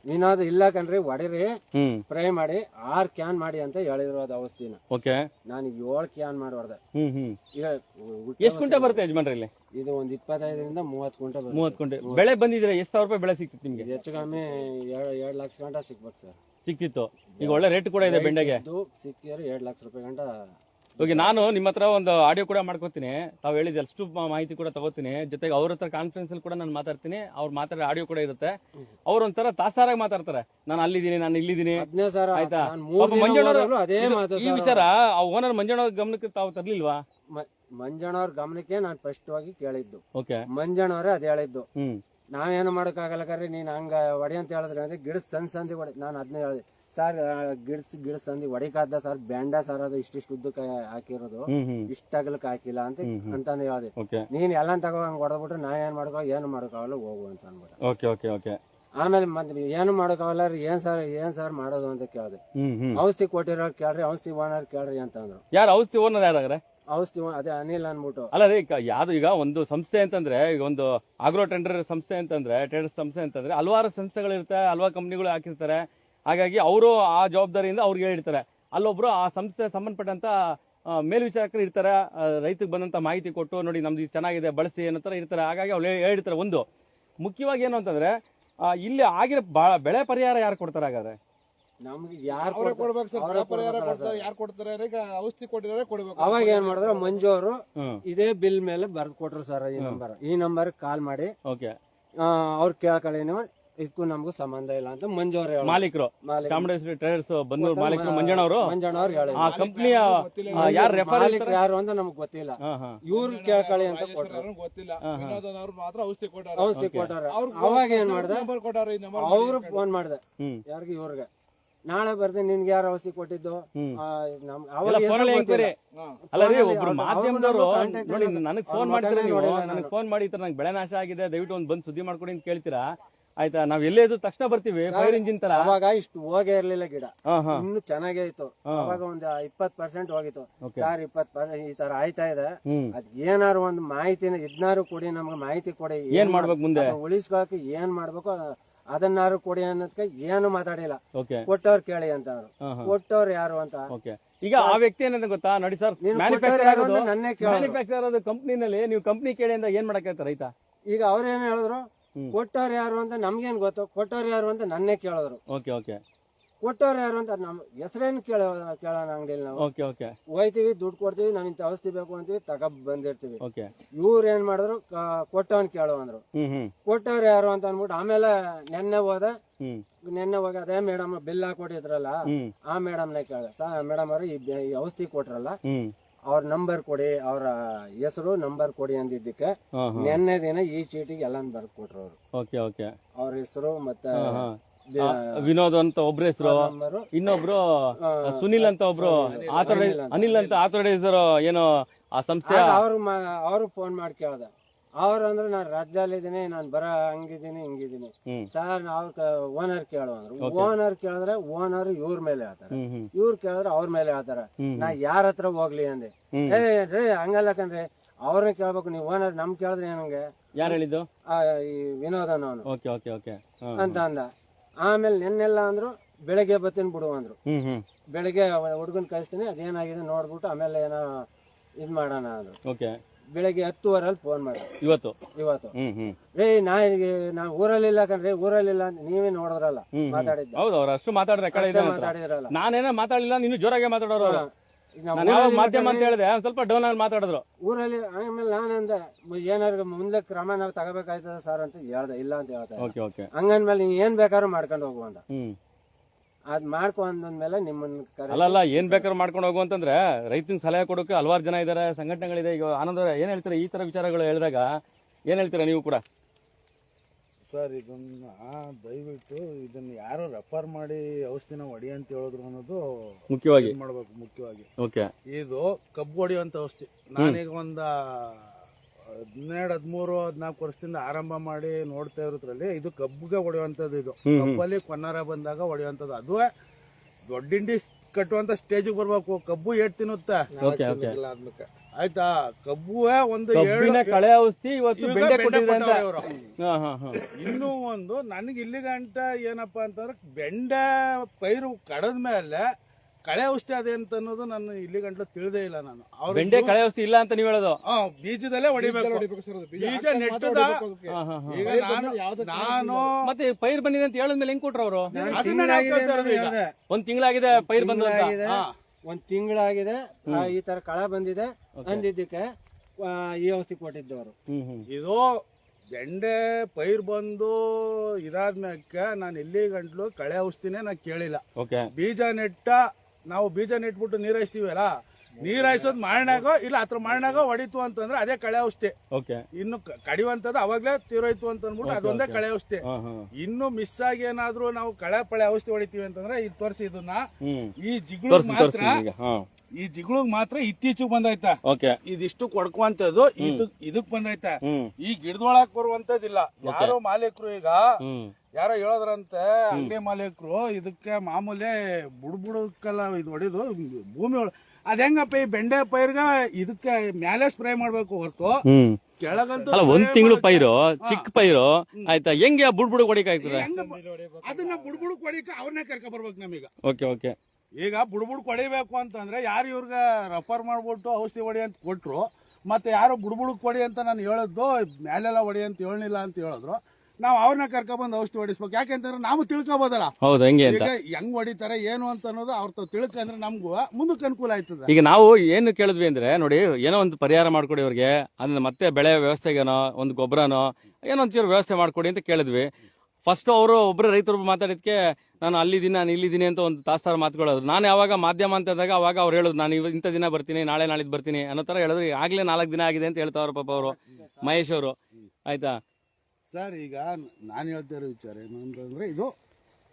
B: ವಿನೋದ್ ಇಲ್ಲ ಕಣ್ರಿ ಒಡೀರಿ
A: ಹ್ಮ್.
B: ಸ್ಪ್ರೇ ಮಾಡಿ ಆರ್ ಕ್ಯಾನ್ ಮಾಡಿ ಅಂತ ಹೇಳಿದ್ರು ಅದು ಔಷಧಿನ.
A: ಓಕೆ.
B: ನಾನು ಏಳು ಕ್ಯಾನ್ ಮಾಡಿ ಹೊಡೆದೆ.
A: ಹ್ಮ್ ಹ್ಮ್.
B: ಈಗ
A: ಎಷ್ಟು ಕುಂಟೆ ಬರುತ್ತೆ ಯಜಮಾನ್ರೆ ಇಲ್ಲಿ?
B: ಇದು ಒಂದ್ ಇಪ್ಪತ್ತೈದರಿಂದ ಮೂವತ್ ಕುಂಟೆ ಬರುತ್ತೆ.
A: ಮೂವತ್ ಕುಂಟೆ ಬೆಳೆ ಬಂದಿದ್ರೆ ಎಷ್ಟು ಸಾವಿರ ರೂಪಾಯಿ ಬೆಳೆ ಸಿಕ್ತಿತ್ತು ನಿಮ್ಗೆ?
B: ಇದು ಹೆಚ್ಚು ಕಮ್ಮಿ ಎರಡು ಎರಡ್ ಲಕ್ಷ ಗಂಟ ಸಿಗ್ಬೇಕು ಸರ್.
A: ಸಿಕ್ತಿತ್ತು ಈಗ ಒಳ್ಳೆ ರೇಟ್ ಕೂಡ ಇದೆ ಬೆಂಡೆಗೆ.
B: ಇದು ಸಿಕ್ಕಿದ್ರೆ ಎರಡ್ ಲಕ್ಷ ರೂಪಾಯಿ ಗಂಟ
A: ಓಕೆ ನಾನು ನಿಮ್ಮ ಹತ್ರ ಒಂದು ಆಡಿಯೋ ಕೂಡ ಮಾಡ್ಕೊತೀನಿ. ತಾವು ಹೇಳಿದ ಅಷ್ಟು ಮಾಹಿತಿ ಕೂಡ ತಗೋತೀನಿ. ಜೊತೆಗೆ ಅವ್ರ ಹತ್ರ ಕಾನ್ಫರೆನ್ಸ್ ಅಲ್ಲಿ ಕೂಡ ನಾನು ಮಾತಾಡ್ತೀನಿ. ಅವ್ರು ಮಾತಾಡೋ ಆಡಿಯೋ ಕೂಡ ಇರುತ್ತೆ. ಅವ್ರ ಒಂಥರ ತಾಸಾರಾಗಿ ಮಾತಾಡ್ತಾರೆ. ನಾನು ಅಲ್ಲಿದ್ದೀನಿ ನಾನು ಇಲ್ಲಿದ್ದೀನಿ. ಆಯ್ತಾ? ಈ ವಿಚಾರ ಆ ಓನರ್ ಮಂಜಣ್ಣವ್ರ ಗಮನಕ್ಕೆ ತಾವು ತರ್ಲಿಲ್ವಾ?
B: ಮಂಜಣ್ಣವ್ರ ಗಮನಕ್ಕೆ ನಾನು ಫಸ್ಟ್ ಆಗಿ
A: ಕೇಳಿದ್ದು
B: ಮಂಜಣ್ಣವ್ರೆ ಅದ್ ಹೇಳಿದ್ದು. ನಾವೇನು ಆಗಲ್ಲ ಕರ್ರಿ ನೀನ್ ಹಂಗ ಹೊಡಿ ಅಂತ ಹೇಳಿದ್ರೆ ಅಂದ್ರೆ ಗಿಡ ಸಣ್ಣ ಸಂದಿ ಹೊಡಿ ನಾನು ಅದನ್ನೇ ಹೇಳಿದೆ. ಸರ್ ಗಿಡ್ಸ್ ಗಿಡ್ಸ್ ಅಂದ್ ಒಡೆಕಾದ ಸರ್ ಬ್ಯಾಂಡ ಸರ್ ಅದು ಇಷ್ಟಿಷ್ಟು ಉದ್ದಕ್ಕೆ ಹಾಕಿರೋದು. ಇಷ್ಟ ಅಗಲಕ್ಕೆ ಹಾಕಿಲ್ಲ ಅಂತ ಅಂತಾನೆ ಹೇಳಿದೆ. ನೀನ್ ಎಲ್ಲ ತಗೋ ಹಂಗ್ ಹೊಡೆದ್ಬಿಟ್ರೆ ನಾ ಏನ್ ಮಾಡ್ಕೋ ಏನು ಮಾಡೋಕ್ಕಾಗಲ್ಲ ಹೋಗು ಅಂತ ಅನ್ಬಿಟ್ಟು ಆಮೇಲೆ ಮತ್ತೆ ಏನು ಮಾಡೋಕ್ಕಾಗಲ್ಲ ರೀ ಏನ್ ಸರ್ ಏನ್ ಸರ್ ಮಾಡೋದು ಅಂತ ಕೇಳಿದೆ. ಔಷಧಿ ಕೊಟ್ಟಿರೋ ಕೇಳ್ರಿ ಔಷಧಿ ಓನರ್ ಕೇಳ್ರಿ ಅಂತ ಅಂದ್ರು.
A: ಯಾರು ಔಷಧಿ ಓನರ್ ಯಾರಾಗ್ರೆ?
B: ಔಷಧಿ ಅದೇ ಅನಿಲ್ ಅನ್ಬಿಟ್ಟು.
A: ಅಲ್ಲ ರೀ ಯಾವ್ದು ಈಗ ಒಂದು ಸಂಸ್ಥೆ ಅಂತಂದ್ರೆ ಈಗ ಒಂದು ಆಗ್ರೋ ಟೆಂಡರ್ ಸಂಸ್ಥೆ ಅಂತಂದ್ರೆ ಟ್ರೇಡರ್ಸ್ ಸಂಸ್ಥೆ ಅಂತಂದ್ರೆ ಹಲವಾರು ಸಂಸ್ಥೆಗಳಿರುತ್ತೆ ಹಲವಾರು ಕಂಪ್ನಿಗಳು ಹಾಕಿರ್ತಾರೆ. ಹಾಗಾಗಿ ಅವರು ಆ ಜವಾಬ್ದಾರಿಯಿಂದ ಅವ್ರಿಗೆ ಹೇಳಿರ್ತಾರೆ. ಅಲ್ಲೊಬ್ರು ಆ ಸಂಸ್ಥೆ ಸಂಬಂಧಪಟ್ಟಂತ ಮೇಲ್ವಿಚಾರಕರು ಇರ್ತಾರೆ ರೈತಕ್ಕೆ ರೈತರಿಗೆ ಬಂದಂತ ಮಾಹಿತಿ ಕೊಟ್ಟು ನೋಡಿ ನಮ್ದು ಇದು ಚೆನ್ನಾಗಿದೆ ಬಳಸಿ ಅನ್ನೋ ತರ ಇರ್ತಾರೆ. ಹಾಗಾಗಿ ಅವ್ರು ಹೇಳಿರ್ತಾರೆ ಒಂದು. ಮುಖ್ಯವಾಗಿ ಏನು ಅಂತಂದ್ರೆ ಇಲ್ಲಿ ಆಗಿರೋ ಬಾ- ಬೆಳೆ ಪರಿಹಾರ ಯಾರು ಕೊಡ್ತಾರೆ ಹಾಗಾದ್ರೆ?
B: ನಮ್ಗೆ ಯಾರು
C: ಕೊಡ್ಬೇಕು ಸರ್. ಪರಿಹಾರ
B: ಕೊಡ್ಬೇಕಲ್ಲ
C: ಕೊಡ್ತಾರೆ. ಯಾರು ಕೊಡ್ತಾರೆ ಈಗ ಔಷಧಿ ಕೊಡ್ಬೇಕು.
B: ಅವಾಗ ಏನ್ ಮಾಡಿದ್ರು ಮಂಜು ಅವರು ಇದೇ ಬಿಲ್ ಮೇಲೆ ಬರ್ದ್ ಕೊಟ್ರು ಸರ್ ಈ ನಂಬರ್. ಈ ನಂಬರ್ ಕಾಲ್ ಮಾಡಿ
A: ಓಕೆ.
B: ಅವ್ರು ಕೇಳ್ಕೊಳ್ಳಿ ನೀವು. ಇದಕ್ಕೂ ನಮಗೂ ಸಂಬಂಧ ಇಲ್ಲ ಅಂತ ಮಂಜು ಅವ್ರು ಹೇಳೋದು.
A: ಮಾಲೀಕರು.
B: ಮಾಲೀಕ
A: ಚಾಮರಾಜೇಶ್ವರಿ ಟ್ರೇಡರ್ಸ್ ಬಂದೂರು ಮಾಲೀಕರು ಮಂಜಣ್ಣವರು?
B: ಮಂಜಣ್ಣವ್ರು ಹೇಳಿದ್ರು
A: ಆ ಕಂಪ್ನಿಯ ಯಾರು ರೆಫರ್
B: ಮಾಲೀಕರು ಯಾರು ಅಂತ ನಮ್ಗೆ ಗೊತ್ತಿಲ್ಲ.
A: ಹಾ ಹಾ.
B: ಇವ್ರು ಕೇಳ್ಕೊಳ್ಳಿ ಅಂತ ಕೊಟ್ರು
C: ಯಾರು ಗೊತ್ತಿಲ್ಲ. ವಿನೋದನ್ ಅವ್ರು ಮಾತ್ರ ಔಷಧಿ ಕೊಟ್ಟಾರ.
B: ಔಷಧಿ ಕೊಟ್ಟಾರ.
C: ಅವ್ರು
B: ಅವಾಗ ಏನ್ ಮಾಡ್ದೆ?
C: ನಂಬರ್ ಕೊಟ್ಟಾರ ಈ ನಂಬರ್
B: ಅವ್ರು ಫೋನ್ ಮಾಡ್ದೆ.
A: ಹ್ಮ್.
B: ಯಾರಿಗೆ ಇವ್ರಿಗೆ. ನಾಳೆ ಬರ್ತೀನಿ ನಿನ್ಗೆ ಯಾರು ಔಷಧಿ ಕೊಟ್ಟಿದ್ದು?
A: ಹ್ಮ್.
B: ಆ, ನಮ್-
A: ಎಲ್ಲ
B: ಅವಾಗ ಹೆಸ್ರು
A: ಫೋನಲ್ಲಿ
B: ಗೊತ್ತಿಲ್ಲ.
A: ಎಂಕ್ವೈರಿ ಅಲ್ಲ ರೀ
B: ಫೋನಲ್ಲಿ
A: ಒಬ್ರು
B: ಅವ್ರು-
A: ಮಾಧ್ಯಮದವರು
B: ಅವ್ರು contact
A: ನೋಡಿ
B: ಇಲ್ಲ.
A: ನನಗೆ
B: ಅವ್ರ
A: ಫೋನ್ ಮಾಡ್ತೀರಾ
B: ಮುಖನೇ
A: ನೀವು.
B: ನೋಡಿಲ್ಲ
A: ನನಗೆ ಫೋನ್ ಮಾಡಿ ಈ ನಂಗೆ ಬೆಳೆ ನಾಶ ಆಗಿದೆ. ದಯವಿಟ್ಟು ಒಂದು ಬಂದು ಸುದ್ದಿ ಮಾಡ್ಕೊಡಿ ಅಂತ ಕೇಳ್ತೀರಾ? ಆಯ್ತಾ? ನಾವ್ ಎಲ್ಲೇ ಇದ್ದು ತಕ್ಷಣ ಬರ್ತೀವಿ ಫೈರ್ ಇಂಜಿನ್ ತರ
B: ಅವಾಗ ಇಷ್ಟು ಹೋಗೇ ಇರ್ಲಿಲ್ಲ ಗಿಡ.
A: ಹಾ ಹಾ.
B: ಇನ್ನು ಚೆನ್ನಾಗೇ ಇತ್ತು. ಅವಾಗ ಒಂದ್ ಇಪ್ಪತ್ ಪರ್ಸೆಂಟ್ ಹೋಗಿತ್ತು. ಸಾರ್ ಇಪ್ಪತ್ ಪರ್ಸೆಂಟ್ ಈ ತರ ಆಯ್ತಾ ಇದೆ?
A: ಹ್ಮ್.
B: ಅದ್ ಏನಾರು ಒಂದು ಮಾಹಿತಿನ ಇದ್ನಾರು ಕೊಡಿ ನಮ್ಗೆ ಮಾಹಿತಿ ಕೊಡಿ.
A: ಏನ್ ಮಾಡ್ಬೇಕು ಮುಂದೆ?
B: ಅದನ್ನ ಉಳಿಸ್ಕೊಳಕ್ಕೆ ಏನ್ ಮಾಡ್ಬೇಕು ಅದನ್ನಾರು ಕೊಡಿ ಅನ್ನೋದಕ್ಕೆ ಏನು ಮಾತಾಡಿಲ್ಲ.
A: ಓಕೆ
B: ಕೊಟ್ಟವ್ರು ಕೇಳಿ ಅಂತ ಅವ್ರು.
A: ಹಾ ಹಾ.
B: ಕೊಟ್ಟವ್ರು ಯಾರು ಅಂತ.
A: ಓಕೆ ಈಗ ಆ ವ್ಯಕ್ತಿ ಏನಂತ ಗೊತ್ತಾ? ನೋಡಿ ಸರ್
B: ನೀನು ಕೊಟ್ಟವ್ರು
A: ಮ್ಯಾನುಫ್ಯಾಕ್ಚರ್
B: ಯಾರು
A: ಆಗೋದು
B: ಅಂತ ನನ್ನೇ ಕೇಳಿದ್ರು
A: ಮ್ಯಾನುಫ್ಯಾಕ್ಚರ್ ಆಗೋದು ಕಂಪ್ನಿನಲ್ಲಿ ನೀವು ಕಂಪ್ನಿ ಕೇಳಿ ಅಂತ ಏನ್ ಮಾಡಕ್ಕೆ ರೈತ
B: ಈಗ ಅವ್ರೇನ್ ಏನ್ ಹೇಳಿದ್ರು. ಕೊಟ್ಟವ್ರು ಯಾರು ಅಂತ ನಮ್ಗೇನ್ ಗೊತ್ತು? ಕೊಟ್ಟವ್ರು ಯಾರು ಅಂತ ನನ್ನೇ ಕೇಳೋರು.
A: Okay okay.
B: ಕೊಟ್ಟವ್ರು ಯಾರು ಅಂತ ನಮ್ ಹೆಸರೇನು ಕೇಳ ಕೇಳೋಣ ಅಂಗಡಿಲಿ ನಾವು?
A: Okay okay.
B: ಹೋಯ್ತೀವಿ ದುಡ್ಡು ಕೊಡ್ತೀವಿ ನಮ್ ಇಂತ ಔಷಧಿ ಬೇಕು ಅಂತೀವಿ ತಗ ಬಂದಿರ್ತೀವಿ.
A: ಓಕೆ.
B: ಇವ್ರು ಏನ್ ಮಾಡಿದ್ರು ಕ- ಕೊಟ್ಟವನ್ ಕೇಳೋ ಅಂದ್ರು.
A: ಹ್ಮ್ ಹ್ಮ್.
B: ಕೊಟ್ಟವ್ರು ಯಾರು ಅಂತ ಅಂದ್ಬಿಟ್ಟು ಆಮೇಲೆ ನೆನ್ನೆ ಹೋದೆ.
A: ಹ್ಮ್.
B: ನೆನ್ನೆ ಹೋಗಿ ಅದೇ ಮೇಡಮ್ ಬಿಲ್ ಹಾಕೊಟ್ಟಿದ್ರಲ್ಲ
A: ಹ್ಮ್.
B: ಆ ಮೇಡಮ್ನ ಕೇಳಿದೆ. ಸಾ ಮೇಡಮ್ ಅವರು ಈ ಬೆ- ಈ ಔಷಧಿ ಕೊಟ್ರಲ್ಲ
A: ಹ್ಮ್.
B: ಅವ್ರ ನಂಬರ್ ಕೊಡಿ ಅವ್ರ ಹೆಸರು ನಂಬರ್ ಕೊಡಿ ಅಂದಿದ್ದಕ್ಕೆ ನೆನ್ನೆ ದಿನ ಈ ಚೀಟಿಗೆ ಎಲ್ಲಾನು ಬರ್ದು ಕೊಟ್ರು ಅವ್ರು.
A: Okay okay.
B: ಅವ್ರ ಹೆಸರು ಮತ್ತೆ
A: ವಿನೋದ್ ಅಂತ ಒಬ್ರ ಹೆಸರು
B: ನಂಬರು
A: ಇನ್ನೊಬ್ರು ಸುನಿಲ್ ಅಂತ ಒಬ್ರು ಅನಿಲ್ ಅಂತ. ಆಥೋರೈಸರ್ ಏನೋ ಆ ಸಂಸ್ಥೆ
B: ಅವ್ರು ಅವ್ರು ಫೋನ್ ಮಾಡಿ ಕೇಳ್ದೆ. ಅವ್ರು ಅಂದ್ರೆ ನಾನು ರಾಜ್ಯದಲ್ಲಿದ್ದೀನಿ ನಾನು ಬರ ಹಂಗಿದ್ದೀನಿ ಹಿಂಗಿದ್ದೀನಿ. ಸರ್ ನಾವು ಓನರ್ ಕೇಳು ಅಂದ್ರು ಓನರ್ ಕೇಳಿದ್ರೆ ಓನರ್ ಇವ್ರ ಮೇಲೆ ಹೇಳ್ತಾರೆ ಇವ್ರ ಕೇಳಿದ್ರೆ ಅವ್ರ ಮೇಲೆ ಹೇಳ್ತಾರೆ. ನಾ ಯಾರ ಹತ್ರ ಹೋಗ್ಲಿ ಅಂದೆ.
A: ಏನ್ರೀ
B: ಏ ರೀ ಹಂಗಲ್ಲ ಕಣ್ರಿ. ಅವ್ರನ್ನ ಕೇಳ್ಬೇಕು ನೀವು ಓನರ್ ನಮ್ ಕೇಳಿದ್ರೆ ಏನಂಗೆ
A: ಯಾರು ಹೇಳಿದ್ದು?
B: ಆ, ಈ ವಿನೋದನ ಅವನು ಅಂತ ಅಂದ. ಆಮೇಲೆ ನೆನ್ನೆಲ್ಲ ಅಂದ್ರು ಬೆಳಗ್ಗೆ ಬತ್ತೀನಿ ಬಿಡು ಅಂದ್ರು. ಬೆಳಗ್ಗೆ ಹುಡುಗನ್ ಕಳಿಸ್ತೀನಿ ಅದೇನಾಗಿದೆ ನೋಡ್ಬಿಟ್ಟು ಆಮೇಲೆ ಏನೋ ಇದ್ ಮಾಡೋಣ ಅಂದ್ರು. ಬೆಳಿಗ್ಗೆ ಹತ್ತುವರಲ್ಲಿ ಫೋನ್ ಮಾಡಿ
A: ಇವತ್ತು?
B: ಇವತ್ತು.
A: ಹ್ಮ್ ಹ್ಮ್.
B: ರೀ ನಾ ಊರಲ್ಲಿ ನಾ ಊರಲ್ಲಿಲ್ಲ ಕಣ್ರಿ ಊರಲ್ಲಿಲ್ಲ ಅಂತ ನೀವೇ ನೋಡಿದ್ರಲ್ಲ
A: ಹ್ಮ್. ಹೌದು ಅವ್ರು ಅಷ್ಟು ಕಳೆ ಕಡೆ
B: ಅಷ್ಟೇ ಮಾತಾಡಿದ್ರಲ್ಲ.
A: ನಾನೇನೋ ಮಾತಾಡಲಿಲ್ಲ ನೀನು ಜೋರಾಗೆ ಮಾತಾಡೋರು ಅವ್ರು.
B: ನಾವು
A: ನಾನು ಯಾವ ಮಾಧ್ಯಮ ಅಂತ. ಹೇಳಿದೆ ಸ್ವಲ್ಪ ಡೌನ್ ಆಗಿ ಮಾತಾಡಿದ್ರು.
B: ಊರಲ್ಲಿ ಆಮೇಲೆ ನಾನಂದೆ ಅಂದ ಏನಾದ್ರು ಮುಂದೆ ಕ್ರಮ ನಾವು ತಗೋಬೇಕಾಯ್ತದ ಸರ್ ಅಂತ ಹೇಳ್ದೆ ಇಲ್ಲ ಅಂತ ಹೇಳ್ತಾರೆ
A: ಓಕೆ ಓಕೆ.
B: ಹಂಗಂದ್ಮೇಲೆ ನೀನ್ ಏನ್ ಬೇಕಾದ್ರೂ ಮಾಡ್ಕೊಂಡು ಹೋಗುವಂತ
A: ಹ್ಮ್.
B: ಅದ್ ಮಾಡ್ಕೊ ಅಂದ್ಮೇಲೆ ನಿಮ್ಮನ್ನ ಕರೆ
A: ಅಲ್ಲಲ್ಲ ಏನ್ ಬೇಕಾದ್ರೂ ಮಾಡ್ಕೊಂಡು ಹೋಗು ಅಂತಂದ್ರೆ ರೈತನ ಸಲಹೆ ಕೊಡೋಕೆ ಹಲವಾರು ಜನ ಇದಾರೆ ಸಂಘಟನೆಗಳಿದೆ. ಈಗ ಆನಂದ್ ಅವ್ರೆ, ಏನ್ ಹೇಳ್ತೀರಾ ಈ ತರ ವಿಚಾರಗಳು ಹೇಳಿದಾಗ? ಏನ್ ಹೇಳ್ತೀರಾ ನೀವು ಕೂಡ?
C: ಸರ್ ಇದನ್ನ ದಯವಿಟ್ಟು ಇದನ್ನ ಯಾರು ರೆಫರ್ ಮಾಡಿ ಔಷಧಿನ ಹೊಡಿ ಅಂತ ಹೇಳಿದ್ರು ಅನ್ನೋದು
A: ಮುಖ್ಯವಾಗಿ.
C: ಇದ್ ಮಾಡ್ಬೇಕು ಮುಖ್ಯವಾಗಿ.
A: ಓಕೆ.
C: ಇದು ಕಬ್ಬು ಹೊಡಿಯುವಂತ ಔಷಧಿ. ನಾನೀಗ ಒಂದ ಹದಿನೆರಡು ಹದಿಮೂರು ಹದಿನಾಲ್ಕು ವರ್ಷದಿಂದ ಆರಂಭ ಮಾಡಿ ನೋಡ್ತಾ ಇರೋದ್ರಲ್ಲಿ ಇದು ಕಬ್ಬಿಗೆ ಹೊಡೆಯುವಂಥದ್ದು ಇದು. ಕಬ್ಬಲ್ಲಿ ಕೊನ್ನಾರ ಬಂದಾಗ ಹೊಡೆಯುವಂಥದ್ದು. ಅದು ದೊಡ್ಡ ಇಂಡಿ ಕಟ್ಟುವಂತ ಸ್ಟೇಜಿಗೆ ಬರ್ಬೇಕು. ಕಬ್ಬು ಏಟ್ ತಿನ್ನುತ್ತೆ?
A: Okay okay.
C: ಆಯ್ತಾ? ಕಬ್ಬು ಒಂದು ಏಳು
A: ಕಳೆ ಔಷಧಿ
C: ಇನ್ನೂ ಒಂದು ನನಗೆ ಇಲ್ಲಿ ಗಂಟ ಏನಪ್ಪಾ ಅಂತಂದ್ರೆ ಬೆಂಡೆ ಪೈರು ಕಡದ ಮೇಲೆ ಕಳೆ ಔಷಧಿ ಅದೇ ಅಂತ ಅನ್ನೋದು ನಾನು ಇಲ್ಲಿ ಗಂಟ್ಲು ತಿಳಿದೇ ಇಲ್ಲ ನಾನು. ಅವ್ರು
A: ಬೆಂಡೆ ಕಳೆ ಔಷಧಿ ಇಲ್ಲ ಅಂತ ನೀವು ಹೇಳೋದು?
C: ಆ, ಬೀಜದಲ್ಲೇ ಹೊಡಿಬೇಕು. ಬೀಜ ನೆಟ್ಟದ
A: ಹಾ ಹಾ ಹಾ.
C: ಈಗ ನಾನು ನಾನು
A: ಮತ್ತೆ ಪೈರ್ ಬಂದಿದೆ ಅಂತ ಹೇಳಿದ್ಮೇಲೆ ಹೆಂಗ್ ಕೊಟ್ರು ಅವರು?
C: ಅದನ್ನ ನಾವು ಕೇಳ್ತಾ ಇರೋದು ಈಗ.
A: ಒಂದ್ ತಿಂಗಳಾಗಿದೆ ಪೈರ್ ಬಂದು ಅಂತ?
B: ತಿಂಗಳಾಗಿದೆ.
C: ಹಾ.
B: ಒಂದ್ ತಿಂಗಳಾಗಿದೆ. ಆ, ಈ ತರ ಕಳೆ ಬಂದಿದೆ. ಅಂದಿದ್ದಕ್ಕೆ ಆ, ಈ ಔಷಧಿ ಕೊಟ್ಟಿದ್ದು
A: ಅವರು. ಹ್ಮ್
C: ಇದು ಬೆಂಡೆ ಪೈರ್ ಬಂದು ಇದಾದ್ಮ್ಯಾಕ ನಾನು ಇಲ್ಲಿ ಗಂಟ್ಲು ಕಳೆ ಔಷಧಿನೇ ನಾನು ಕೇಳಿಲ್ಲ.
A: ಓಕೆ.
C: ಬೀಜ ನೆಟ್ಟ ನಾವು ಬೀಜ ನೆಟ್ಬಿಟ್ಟು ನೀರ್ ಹಾಯ್ಸ್ತೀವಲ್ಲ? ನೀರ್ ಹಾಯ್ಸೋದ್ ಮಾಡನಾಗೋ ಇಲ್ಲ ಹತ್ರ ಮಾಡನಾಗೋ ಹೊಡಿತು ಅಂತಂದ್ರೆ ಅದೇ ಕಳೆ ಔಷಧಿ.
A: ಓಕೆ.
C: ಇನ್ನು ಕಡಿವಂತದ್ದು ಕಡಿಯುವಂತದ್ದು ಅವಾಗ್ಲೇ ತೀರೋಯ್ತು ಅಂತ ಅಂದ್ಬಿಟ್ಟು ಅದೊಂದೇ ಕಳೆ ಔಷಧಿ. ಇನ್ನು ಮಿಸ್ ಆಗಿ ಏನಾದ್ರೂ ನಾವು ಕಳೆ ಪಳೆ ಔಷಧಿ ಹೊಡಿತೀವಿ ಅಂತಂದ್ರೆ ಇದು ತೋರಿಸಿ ಇದನ್ನ. ಈ ಜಿಗಳು ಮಾತ್ರ ಈ ಜಿಗಳಿಗ್ ಮಾತ್ರ ಇತ್ತೀಚೆಗೆ ಬಂದೈತಾ.
A: ಓಕೆ.
C: ಇದಿಷ್ಟು ಕೊಡ್ಕುವಂತದ್ದು ಇದು ಇದಕ್ ಬಂದೈತೆ.
A: ಹ್ಮ್.
C: ಈ ಗಿಡದೊಳಕ್ ಬರುವಂತದಿಲ್ಲ ಯಾರೋ ಮಾಲೀಕರು ಈಗ ಯಾರೋ ಹೇಳೋದ್ರಂತೆ ಅಂಗಡಿ ಮಾಲೀಕರು ಇದಕ್ಕೆ ಮಾಮೂಲಿ ಬುಡ್ಬುಡಕ್ಕೆಲ್ಲ ಇದು ಹೊಡಿದು ಭೂಮಿ ಒಳ ಅದ್ ಹೆಂಗಪ್ಪ ಈ ಬೆಂಡೆ ಪೈರ್ಗ ಇದಕ್ಕೆ ಮ್ಯಾಲೆ ಸ್ಪ್ರೇ ಮಾಡ್ಬೇಕು ಹೊರತು? ಕೆಳಗಂತೂ
A: ಅಲ್ಲ ಒಂದ್ ತಿಂಗಳು ಪೈರು ಚಿಕ್ಕ ಪೈರು ಆಯ್ತಾ? ಹೆಂಗೆ ಆ ಬುಡ್ ಹೊಡಿಕ್ ಆಯ್ತದೆ
C: ಅದನ್ನ ಬುಡ್ಬುಡ ಹೊಡಿಕ ಅವ್ರನ್ನೇ ಕರ್ಕ ಬರ್ಬೇಕು ನಮೀಗ.
A: Okay okay.
C: ಈಗ ಬುಡ್ಬುಡ್ ಹೊಡಿಬೇಕು ಅಂತಂದ್ರೆ ಯಾರು ಇವ್ರಿಗೆ ರೆಫರ್ ಮಾಡ್ಬಿಟ್ಟು ಔಷಧಿ ಹೊಡಿ ಅಂತ ಕೊಟ್ರು ಮತ್ತೆ ಯಾರು ಬುಡ್ ಕೊಡಿ ಹೊಡಿ ಅಂತ ನಾನು ಹೇಳಿದ್ದು ಮ್ಯಾಲೆಲ್ಲ ಹೊಡಿ ಅಂತ ಹೇಳಿಲ್ಲ ಅಂತ ಹೇಳಿದ್ರು. ನಾವು ಅವ್ರನ್ನ ಕರ್ಕೊಂಡ್ಬಂದು ಬಂದು ಔಷಧಿ ಹೊಡಿಸ್ಬೇಕು. ಯಾಕೆಂತಂದ್ರೆ ನಾವು ತಿಳ್ಕೊಬೋದಲ್ಲ.
A: ಹೌದು ಹೆಂಗೆ ಅಂತ.
C: ಈಗ ಹೆಂಗ್ ಹೊಡಿತಾರೆ ಏನು ಅಂತ ಅನ್ನೋದು ಅವ್ರ ತಾವ್ ಅಂದ್ರೆ ನಮ್ಗೂ ಮುಂದಕ್ಕೆ ಅನುಕೂಲ ಆಯ್ತದ.
A: ಈಗ ನಾವು ಏನು ಕೇಳಿದ್ವಿ ಅಂದ್ರೆ ನೋಡಿ ಏನೋ ಒಂದು ಪರಿಹಾರ ಮಾಡ್ಕೊಡಿ ಅವ್ರಿಗೆ ಅಂದ್ರೆ ಮತ್ತೆ ಬೆಳೆ ವ್ಯವಸ್ಥೆಗೇನೋ ಒಂದು ಗೊಬ್ಬರನೋ ಏನೋ ಒಂಚೂರು ವ್ಯವಸ್ಥೆ ಮಾಡ್ಕೊಡಿ ಅಂತ ಕೇಳಿದ್ವಿ. ಫಸ್ಟ್ ಅವರು ಒಬ್ಬರು ರೈತರು ಮಾತಾಡಿದ್ಕೆ ನಾನು ಅಲ್ಲಿದ್ದೀನಿ ನಾನು ಇಲ್ಲಿದ್ದೀನಿ ಅಂತ ಒಂದು ತಾಸಾರ ಮಾತುಗಳೋದು ನಾನು ಯಾವಾಗ ಮಾಧ್ಯಮ ಅಂತ ಇದ್ದಾಗ ಅವಾಗ ಅವ್ರು ಹೇಳೋದು ನಾನು ಇವ ಇಂಥ ದಿನ ಬರ್ತೀನಿ ನಾಳೆ ನಾಳಿದ್ ಬರ್ತೀನಿ ಅನ್ನೋ ಥರ ಹೇಳಿದ್ರು. ಆಗ್ಲೇ ನಾಲ್ಕು ದಿನ ಆಗಿದೆ ಅಂತ ಹೇಳ್ತಾವ್ರ ಪಾಪ ಅವರು ಮಹೇಶ್ ಅವರು. ಆಯ್ತಾ?
C: ಸರ್ ಈಗ ನಾನು ಹೇಳ್ತಿರೋ ವಿಚಾರ ಏನು ಅಂತಂದ್ರೆ ಇದು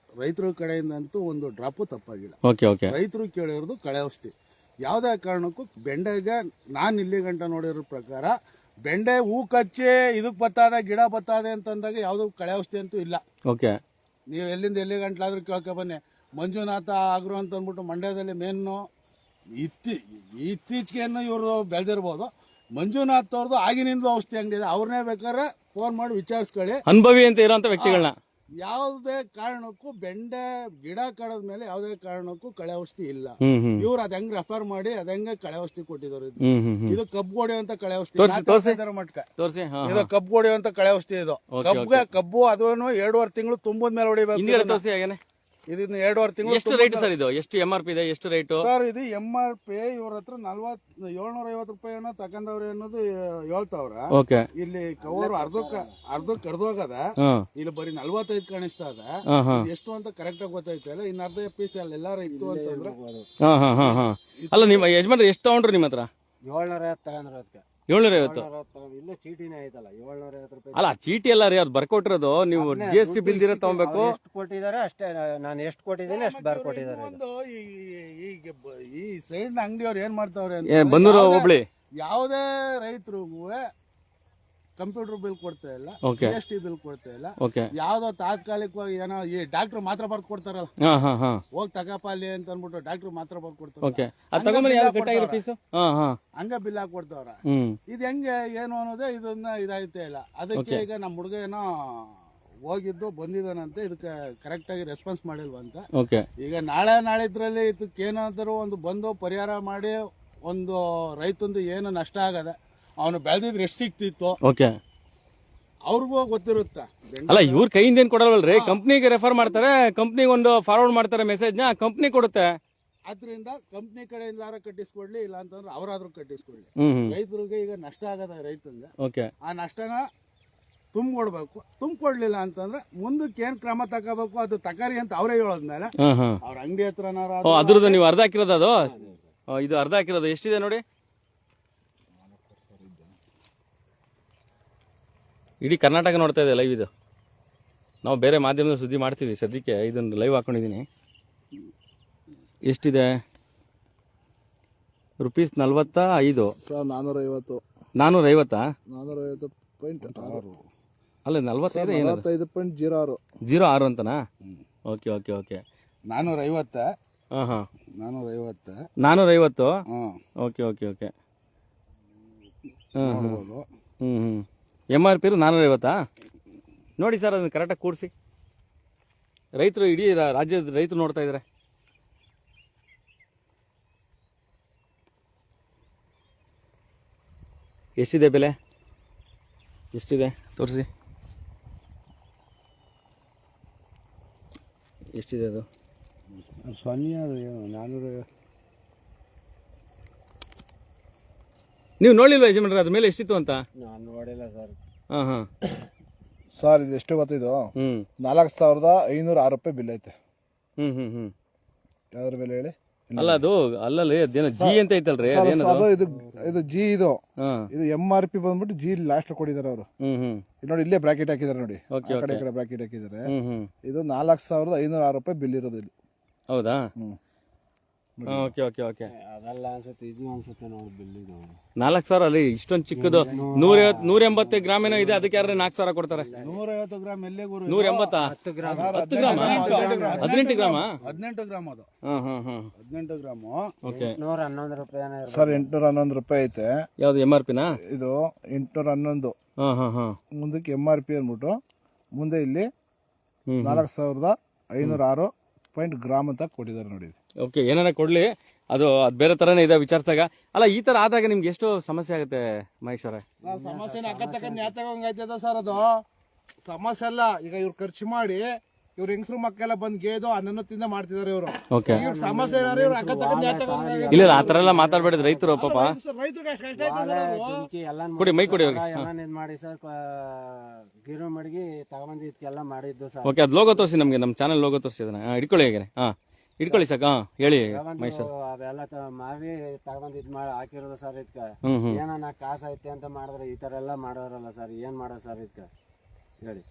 C: ರೈತರ ಕಡೆಯಿಂದಂತೂ ಒಂದು ಡ್ರಾಪು ತಪ್ಪಾಗಿಲ್ಲ.
A: Okay okay.
C: ರೈತರು ಕೇಳಿರೋದು ಕಳೆ ಔಷಧಿ. ಯಾವುದೇ ಕಾರಣಕ್ಕೂ ಬೆಂಡೆಗೆ ನಾನು ಇಲ್ಲಿ ಗಂಟ ನೋಡಿರೋ ಪ್ರಕಾರ ಬೆಂಡೆ ಹೂ ಕಚ್ಚಿ ಇದಕ್ಕೆ ಬತ್ತಾದ ಗಿಡ ಬತ್ತಾದೆ ಅಂತಂದಾಗ ಯಾವುದೂ ಕಳೆ ಔಷಧಿ ಅಂತೂ ಇಲ್ಲ.
A: ಓಕೆ.
C: ನೀವು ಎಲ್ಲಿಂದ ಎಲ್ಲಿ ಗಂಟ್ಲಾದ್ರೂ ಕೇಳ್ಕೊ ಬನ್ನಿ. ಮಂಜುನಾಥ ಆಗ್ರು ಅಂತ ಅಂದ್ಬಿಟ್ಟು ಮಂಡ್ಯದಲ್ಲಿ ಮೇನು ಇತ್ತಿ ಇತ್ತೀಚೆಗೆ ಇವರು ಬೆಳೆದಿರ್ಬೋದು. ಮಂಜುನಾಥ್ ಅವ್ರದ್ದು ಆಗಿನಿಂದ ಔಷಧಿ ಅಂಗಡಿ ಇದೆ. ಅವ್ರನ್ನೇ ಬೇಕಾದ್ರೆ ಫೋನ್ ಮಾಡಿ ವಿಚಾರಿಸ್ಕೊಳ್ಳಿ.
A: ಅನುಭವಿ ಅಂತ ಇರೋಂಥ ವ್ಯಕ್ತಿಗಳನ್ನ.
C: ಯಾವುದೇ ಕಾರಣಕ್ಕೂ ಬೆಂಡೆ ಗಿಡ ಕಡದ ಮೇಲೆ ಯಾವುದೇ ಕಾರಣಕ್ಕೂ ಕಳೆ ಔಷಧಿ ಇಲ್ಲ. ಇವ್ರು ಅದ್ ಹೆಂಗ್ ರೆಫರ್ ಮಾಡಿ ಅದ್ ಹೆಂಗೆ ಕಳೆ ಔಷಧಿ ಕೊಟ್ಟಿದ್ರು ಇದು?
A: ಹ್ಮ್
C: ಅಂತ ಕಳೆ ಔಷಧಿ. ಮಟ್ಕ. ಇದು ಕಬ್ಬು ಅಂತ ಕಳೆ ಔಷಧಿ ಇದು.
A: ಓಕೆ,
C: ಕಬ್ಬು ಕಬ್ಬು ಅದನ್ನು ಎರಡೂವರೆ ತಿಂಗಳು ತುಂಬದ ಮೇಲೆ ಹೊಡಿಬೇಕು ಇದನ್ನ. ಎರಡೂವರೆ ತಿಂಗಳು
A: ಎಷ್ಟು ರೇಟ್ ಸರ್ ಇದು? ಎಷ್ಟು ಎಂ ಆರ್ ಪಿ ಇದೆ? ಎಷ್ಟು ರೇಟ್
C: ಸರ್ ಇದು ಎಂ ಆರ್ ಪಿ ಇವ್ರ ಹತ್ರ ನಲ್ವತ್ ಏಳ್ನೂರ ಐವತ್ತು ರೂಪಾಯಿ ಏನೋ ತಕೊಂಡವ್ರೆ ಅನ್ನೋದು ಹೇಳ್ತಾವ್ರ.
A: ಓಕೆ
C: ಇಲ್ಲಿ ಕವರ್ ಅರ್ಧಕ್ಕ ಅರ್ಧಕ್ ಕರ್ದೋಗದ ಇಲ್ಲಿ ಬರೀ ನಲ್ವತ್ತೈದು ಕಾಣಿಸ್ತಾ ಅದ ಎಷ್ಟು ಅಂತ ಕರೆಕ್ಟ್ ಆಗಿ ಗೊತ್ತಾಯ್ತಲ್ಲ ಇನ್ನ ಅರ್ಧ ಪೀಸ್ ಅಲ್ಲಿ ಎಲ್ಲಾರು ಇತ್ತು ಅಂತಂದ್ರೆ.
A: ಹಾ ಹಾ ಹಾ ಹಾ. ಅಲ್ಲ ನಿಮ್ಮ ಯಜಮಾನ್ರು ಎಷ್ಟು ತಗೊಂಡ್ರು ನಿಮ್ಮ ಹತ್ರ?
B: ಏಳ್ನೂರ ಐವತ್ತು ತಗೊಂಡ್ರು ಅದಕ್ಕೆ
A: ಏಳ್ನೂರ ಐವತ್ತು
B: ಚೀಟಿನೇ ಐತಲ್ಲ ಏಳ್ನೂರ ಐವತ್ತು ರೂಪಾಯಿ
A: ಅಲ್ಲ ಚೀಟಿ ಅಲ್ಲ ರೀ ಅದು ಬರ್ಕೊಟ್ಟಿರೋದು. ನೀವು ಜಿ ಎಸ್ ಟಿ ಬಿಲ್ ಇರೋ ತಗೊಬೇಕು.
B: ಎಷ್ಟು ಕೊಟ್ಟಿದ್ದಾರೆ ಅಷ್ಟೇ ನಾನು ಎಷ್ಟು ಕೊಟ್ಟಿದ್ದೀನಿ ಅಷ್ಟು ಬಾರ್ ಕೊಟ್ಟಿದ್ದಾರೆ.
C: ಒಂದು ಈ- ಈಗ ಈ ಸೈಡ್ ಅಂಗಡಿಯವ್ರು ಏನ್ ಮಾಡ್ತಾವ್ರೆ
A: ಬಂದೂರು ಬನ್ನೂರು
C: ಯಾವ್ದೇ ರೈತರಿಗೂ ಕಂಪ್ಯೂಟರ್ ಬಿಲ್ ಕೊಡ್ತಾ ಇಲ್ಲ. ಜಿ ಎಸ್ ಟಿ ಬಿಲ್ ಕೊಡ್ತಾ ಇಲ್ಲ. ಯಾವ್ದೋ ತಾತ್ಕಾಲಿಕವಾಗಿ ಏನೋ ಈ ಡಾಕ್ಟರ್ ಮಾತ್ರ ಬರ್ದು ಕೊಡ್ತಾರಲ್ಲ ಹೋಗಿ ತಗಪ್ಪ ಅಲ್ಲಿ ಅಂತ ಅನ್ಬಿಟ್ಟು ಡಾಕ್ಟರ್ ಮಾತ್ರ ಬರ್ದು ಕೊಡ್ತಾರೆ ಹಂಗ ಬಿಲ್ ಹಾಕಿ ಕೊಡ್ತಾವ್ರ. ಇದ್ ಹೆಂಗೆ ಏನು ಅನ್ನೋದೇ ಇದನ್ನ ಇದಾಯ್ತಾ ಇಲ್ಲ. ಅದಕ್ಕೆ ಈಗ ನಮ್ಮ ಹುಡುಗ ಏನೋ ಹೋಗಿದ್ದು ಬಂದಿದ್ದಾನಂತೆ. ಇದಕ್ಕೆ ಕರೆಕ್ಟ್ ಆಗಿ ರೆಸ್ಪಾನ್ಸ್ ಮಾಡಿಲ್ವಂತ ಈಗ ನಾಳೆ ನಾಳಿದ್ರಲ್ಲಿ ಇದಕ್ಕೆ ಏನಾದರೂ ಒಂದು ಬಂದು ಪರಿಹಾರ ಮಾಡಿ ಒಂದು ರೈತಂದು ಏನು ನಷ್ಟ ಆಗದೆ ಅವನು ಬೆಳೆದಿದ್ರೆ ಎಷ್ಟು ಸಿಕ್ತಿತ್ತು
A: ಓಕೆ.
C: ಅವ್ರಿಗೂ ಗೊತ್ತಿರುತ್ತೆ.
A: ಅಲ್ಲ ಇವ್ರ ಕೈಯಿಂದ ಏನ್ ಕೊಡಲ್ವಲ್ರಿ? ಕಂಪ್ನಿಗೆ ರೆಫರ್ ಮಾಡ್ತಾರೆ ಕಂಪ್ನಿಗೆ ಒಂದು ಫಾರ್ವರ್ಡ್ ಮಾಡ್ತಾರೆ ಮೆಸೇಜ್ನ ಕಂಪ್ನಿ ಕೊಡುತ್ತೆ.
C: ಆದ್ರಿಂದ ಕಂಪ್ನಿ ಕಡೆಯಿಂದಾರ ಕಟ್ಟಿಸ್ಕೊಡ್ಲಿ ಇಲ್ಲ ಅಂತಂದ್ರೆ ಅವರಾದ್ರೂ ಕಟ್ಟಿಸ್ಕೊಡ್ಲಿ. ರೈತರಿಗೆ ಈಗ ನಷ್ಟ ಆಗದ ರೈತಂಗೆ.
A: ಓಕೆ.
C: ಆ ನಷ್ಟನ ತುಂಬಿಕೊಡ್ಬೇಕು. ತುಂಬಿಕೊಡ್ಲಿಲ್ಲ ಅಂತಂದ್ರೆ ಮುಂದಕ್ಕೆ ಏನ್ ಕ್ರಮ ತಗೋಬೇಕು ಅದು ತಕಾರಿ ಅಂತ ಅವರೇ ಹೇಳೋದ್ಮೇಲೆ ಅವ್ರ ಅಂಗಡಿ ಹತ್ರನಾರ
A: ಅದ್ರದ್ದು ನೀವು ಅರ್ಧ ಹಾಕಿರೋದು ಅದು? ಇದು ಅರ್ಧ ಹಾಕಿರೋದು. ಎಷ್ಟಿದೆ ನೋಡಿ? ಇಡೀ ಕರ್ನಾಟಕ ನೋಡ್ತಾ ಇದೆ ಲೈವ್ ಇದು. ನಾವು ಬೇರೆ ಮಾಧ್ಯಮದ ಸುದ್ದಿ ಮಾಡ್ತೀವಿ ಸದ್ಯಕ್ಕೆ ಇದನ್ನು ಲೈವ್ ಹಾಕೊಂಡಿದ್ದೀನಿ. ಎಷ್ಟಿದೆ? ರುಪೀಸ್ ನಲ್ವತ್ತ ಐದು?
C: ಸರ್ ನಾನ್ನೂರ ಐವತ್ತು
A: ಐವತ್ತಾ
C: ನಾನ್ನೂರ ಐವತ್ತು ಪಾಯಿಂಟ್ ಆರು.
A: ಅಲ್ಲ ನಲ್ವತ್ತೈದು
C: ನಲವತ್ತೈದು ಪಾಯಿಂಟ್ ಜೀರೋ ಆರು.
A: ಜೀರೋ ಆರು ಅಂತನಾ? Okay okay okay.
C: ನಾನ್ನೂರ ಐವತ್ತ
A: ಹಾಂ ಹಾಂ.
C: ನಾನ್ನೂರ ಐವತ್ತ
A: ನಾನ್ನೂರ ಐವತ್ತು
C: ಹಾಂ
A: ಓಕೆ. ಓಕೆ ಓಕೆ ಹ್ಞೂ ಹ್ಞೂ ಎಂ ಆರ್ ಪಿಲು ನಾನ್ನೂರ ಐವತ್ತಾ ನೋಡಿ ಸರ್, ಅದನ್ನು ಕರೆಕ್ಟಾಗಿ ಕೂಡಿಸಿ. ರೈತರು ಇಡೀ ರಾಜ್ಯದ ರೈತರು ನೋಡ್ತಾ ಇದ್ದಾರೆ ಎಷ್ಟಿದೆ ಬೆಲೆ? ಎಷ್ಟಿದೆ? ತೋರಿಸಿ. ಎಷ್ಟಿದೆ ಅದು?
C: ಸೊನ್ನೆ ಅದು ನಾನ್ನೂರ
A: ನೀವು ನೋಡಿಲ್ವಾ ಯಜಮಾನ್ರೆ? ಅದ್ರ ಮೇಲೆ ಎಷ್ಟಿತ್ತು ಅಂತ?
B: ನಾನು ನೋಡಿಲ್ಲ ಸರ್.
A: ಹಾಂ ಹಾಂ.
C: ಸರ್ ಇದು ಎಷ್ಟು ಗೊತ್ತಿದು
A: ಹ್ಞೂ
C: ನಾಲ್ಕು ಸಾವಿರದ ಐನೂರ ಆರು ರೂಪಾಯಿ ಬಿಲ್ ಐತೆ.
A: ಹ್ಞೂ ಹ್ಞೂ ಹ್ಞೂ
C: ಯಾವ್ದ್ರ ಮೇಲೆ ಹೇಳಿ?
A: ಅಲ್ಲ ಅದು ಅಲ್ಲಲ್ಲಿ ಅದೇನೋ ಜಿ ಅಂತ ಐತಲ್ರಿ
C: ಅದು ಇದು ಇದು ಜಿ ಇದು.
A: ಹಾಂ.
C: ಇದು ಎಂ ಆರ್ ಪಿ ಬಂದ್ಬಿಟ್ಟು ಜಿ ಲಾಸ್ಟ್ ಕೊಟ್ಟಿದ್ದಾರೆ ಅವರು.
A: ಹ್ಞೂ ಹ್ಞೂ
C: ನೋಡಿ ಇಲ್ಲೇ ಬ್ರಾಕೆಟ್ ಹಾಕಿದ್ದಾರೆ ನೋಡಿ.
A: ಓಕೆ
C: ಆ ಕಡೆ ಈ ಕಡೆ ಬ್ರಾಕೆಟ್ ಹಾಕಿದ್ದಾರೆ.
A: ಹ್ಞೂ ಹ್ಞೂ
C: ಇದು ನಾಲ್ಕು ಸಾವಿರದ ಐನೂರ ಆರು ರೂಪಾಯಿ ಬಿಲ್ ಇರೋದು ಇಲ್ಲಿ.
A: ಹೌದಾ?
C: ಹ್ಞೂ
A: ಓಕೆ ಓಕೆ ಓಕೆ.
B: ಅದೆಲ್ಲ ಅನ್ಸುತ್ತೆ ಇದು ಅನ್ಸುತ್ತೆ ನೋಡಿ ಬಿಲ್ಲಿಂಗ್
A: ನಾಲ್ಕು ಸಾವಿರ ಅಲ್ಲಿ ಇಷ್ಟೊಂದು ಚಿಕ್ಕದು. ನೂರ ನೂರ ಎಂಬತ್ತು ಗ್ರಾಮ್ ಏನೋ ಇದೆ ಅದಕ್ಕೆ ಯಾರು ನಾಲ್ಕು ಸಾವಿರ ಕೊಡ್ತಾರೆ.
C: ನೂರ ಐವತ್ತು ಗ್ರಾಮ್ ಎಲ್ಲೇ ಗುರು?
A: ನೂರ ಎಂಬತ್ತಾ?
B: ಹತ್ತು ಗ್ರಾಮ್.
A: ಹತ್ತು ಗ್ರಾಮ. ಹದಿನೆಂಟು ಗ್ರಾಮ.
C: ಹದಿನೆಂಟು ಗ್ರಾಮ್? ಅದು.
A: ಹಾಂ ಹಾಂ ಹಾಂ.
C: ಹದಿನೆಂಟು ಗ್ರಾಮು.
A: ಓಕೆ.
B: ನೂರ ಹನ್ನೊಂದು ರೂಪಾಯಿ
C: ಸರ್ ಎಂಟುನೂರ ಹನ್ನೊಂದು ರೂಪಾಯಿ ಐತೆ.
A: ಯಾವ್ದು ಎಂ ಆರ್ ಪಿನ
C: ಇದು ಎಂಟುನೂರ ಹನ್ನೊಂದು.
A: ಹಾಂ ಹಾಂ ಹಾಂ.
C: ಮುಂದಕ್ಕೆ ಎಂ ಆರ್ ಪಿ ಅಂದ್ಬಿಟ್ಟು ಮುಂದೆ ಇಲ್ಲಿ ನಾಲ್ಕು ಸಾವಿರದ ಐನೂರ ಆರು ಪಾಯಿಂಟ್ ಗ್ರಾಮ್ ಅಂತ ಕೊಟ್ಟಿದ್ದಾರೆ ನೋಡಿ
A: ಓಕೆ ಏನಾರ ಕೊಡ್ಲಿ? ಅದು ಅದು ಬೇರೆ ಥರನೇ ಇದೆ ವಿಚಾರಿಸಿದಾಗ ಅಲ್ಲ ಈ ಥರ ಆದಾಗ ನಿಮ್ಗೆ ಎಷ್ಟು ಸಮಸ್ಯೆ ಆಗುತ್ತೆ ಮಹೇಶ್ವರ?
C: ಸಮಸ್ಯೆ ಅಕ್ಕತಕ್ಕ ಸರ್ ಅದು? ಸಮಸ್ಯೆ ಅಲ್ಲ ಈಗ ಇವ್ರು ಖರ್ಚು ಮಾಡಿ ಇವ್ರ ಹೆಂಗಸ್ರು ಮಕ್ಕಳೆಲ್ಲ ಬಂದ್ ಗೇದು ಅನ್ನನ್ನು ತಿಂದ ಮಾಡ್ತಿದಾರೆ ಇವರು.
A: ಓಕೆ
C: ಇವ್ರ ಸಮಸ್ಯೆ ಏನಾರ ಇವ್ರು
A: ಇಲ್ಲ ಇಲ್ಲ ಆ ಥರ ಎಲ್ಲ ಮಾತಾಡ್ಬೇಡಿದ್ ರೈತರು ಪಾಪ.
C: ರೈತರಿಗೆ ಅಷ್ಟು ಕಷ್ಟ
B: ಜಿಂಕಿ
A: ಕೊಡಿ ಮೈ ಕೊಡಿ ಅವ್ರಿಗೆ.
B: ಎಲ್ಲ ಇದ್ ಮಾಡಿ ಸರ್ ಗಿರು ಮಡಗಿ ತಗೊಂಬಂದು ಇದಕ್ಕೆಲ್ಲ ಮಾಡಿದ್ದು ಸರ್.
A: ಓಕೆ ಅದು ಲೋಗೋ ತೋರಿಸಿ ನಮಗೆ ನಮ್ಮ ಚಾನಲ್ ಲೋಗೋ ತೋರಿಸಿ ಅದನ್ನ. ಹಾಂ ಇಟ್ಕೊಳ್ಳಿ ಹೇಗೆ ಹಾಂ. ಇಟ್ಕೊಳ್ಳಿ ಸಾಕ? ಹಾಂ ಹೇಳಿ
B: ಮೈಸೂರು ಅವೆಲ್ಲ ತ- ಮಾರಿ ತಗೊಂಡ್ ಇದ್ ಮಾಡಿ ಹಾಕಿರೋದು ಸರ್
A: ಹ್ಞೂ
B: ಏನನ್ನ ಕಾಸ ಐತೆ ಅಂತ ಮಾಡಿದ್ರೆ ಈ ತರ ಎಲ್ಲ ಮಾಡೋರಲ್ಲ ಸರ್ ಏನ್ ಮಾಡೋ ಸರ್ ಇದಕ್ಕ ಹೇಳಿ.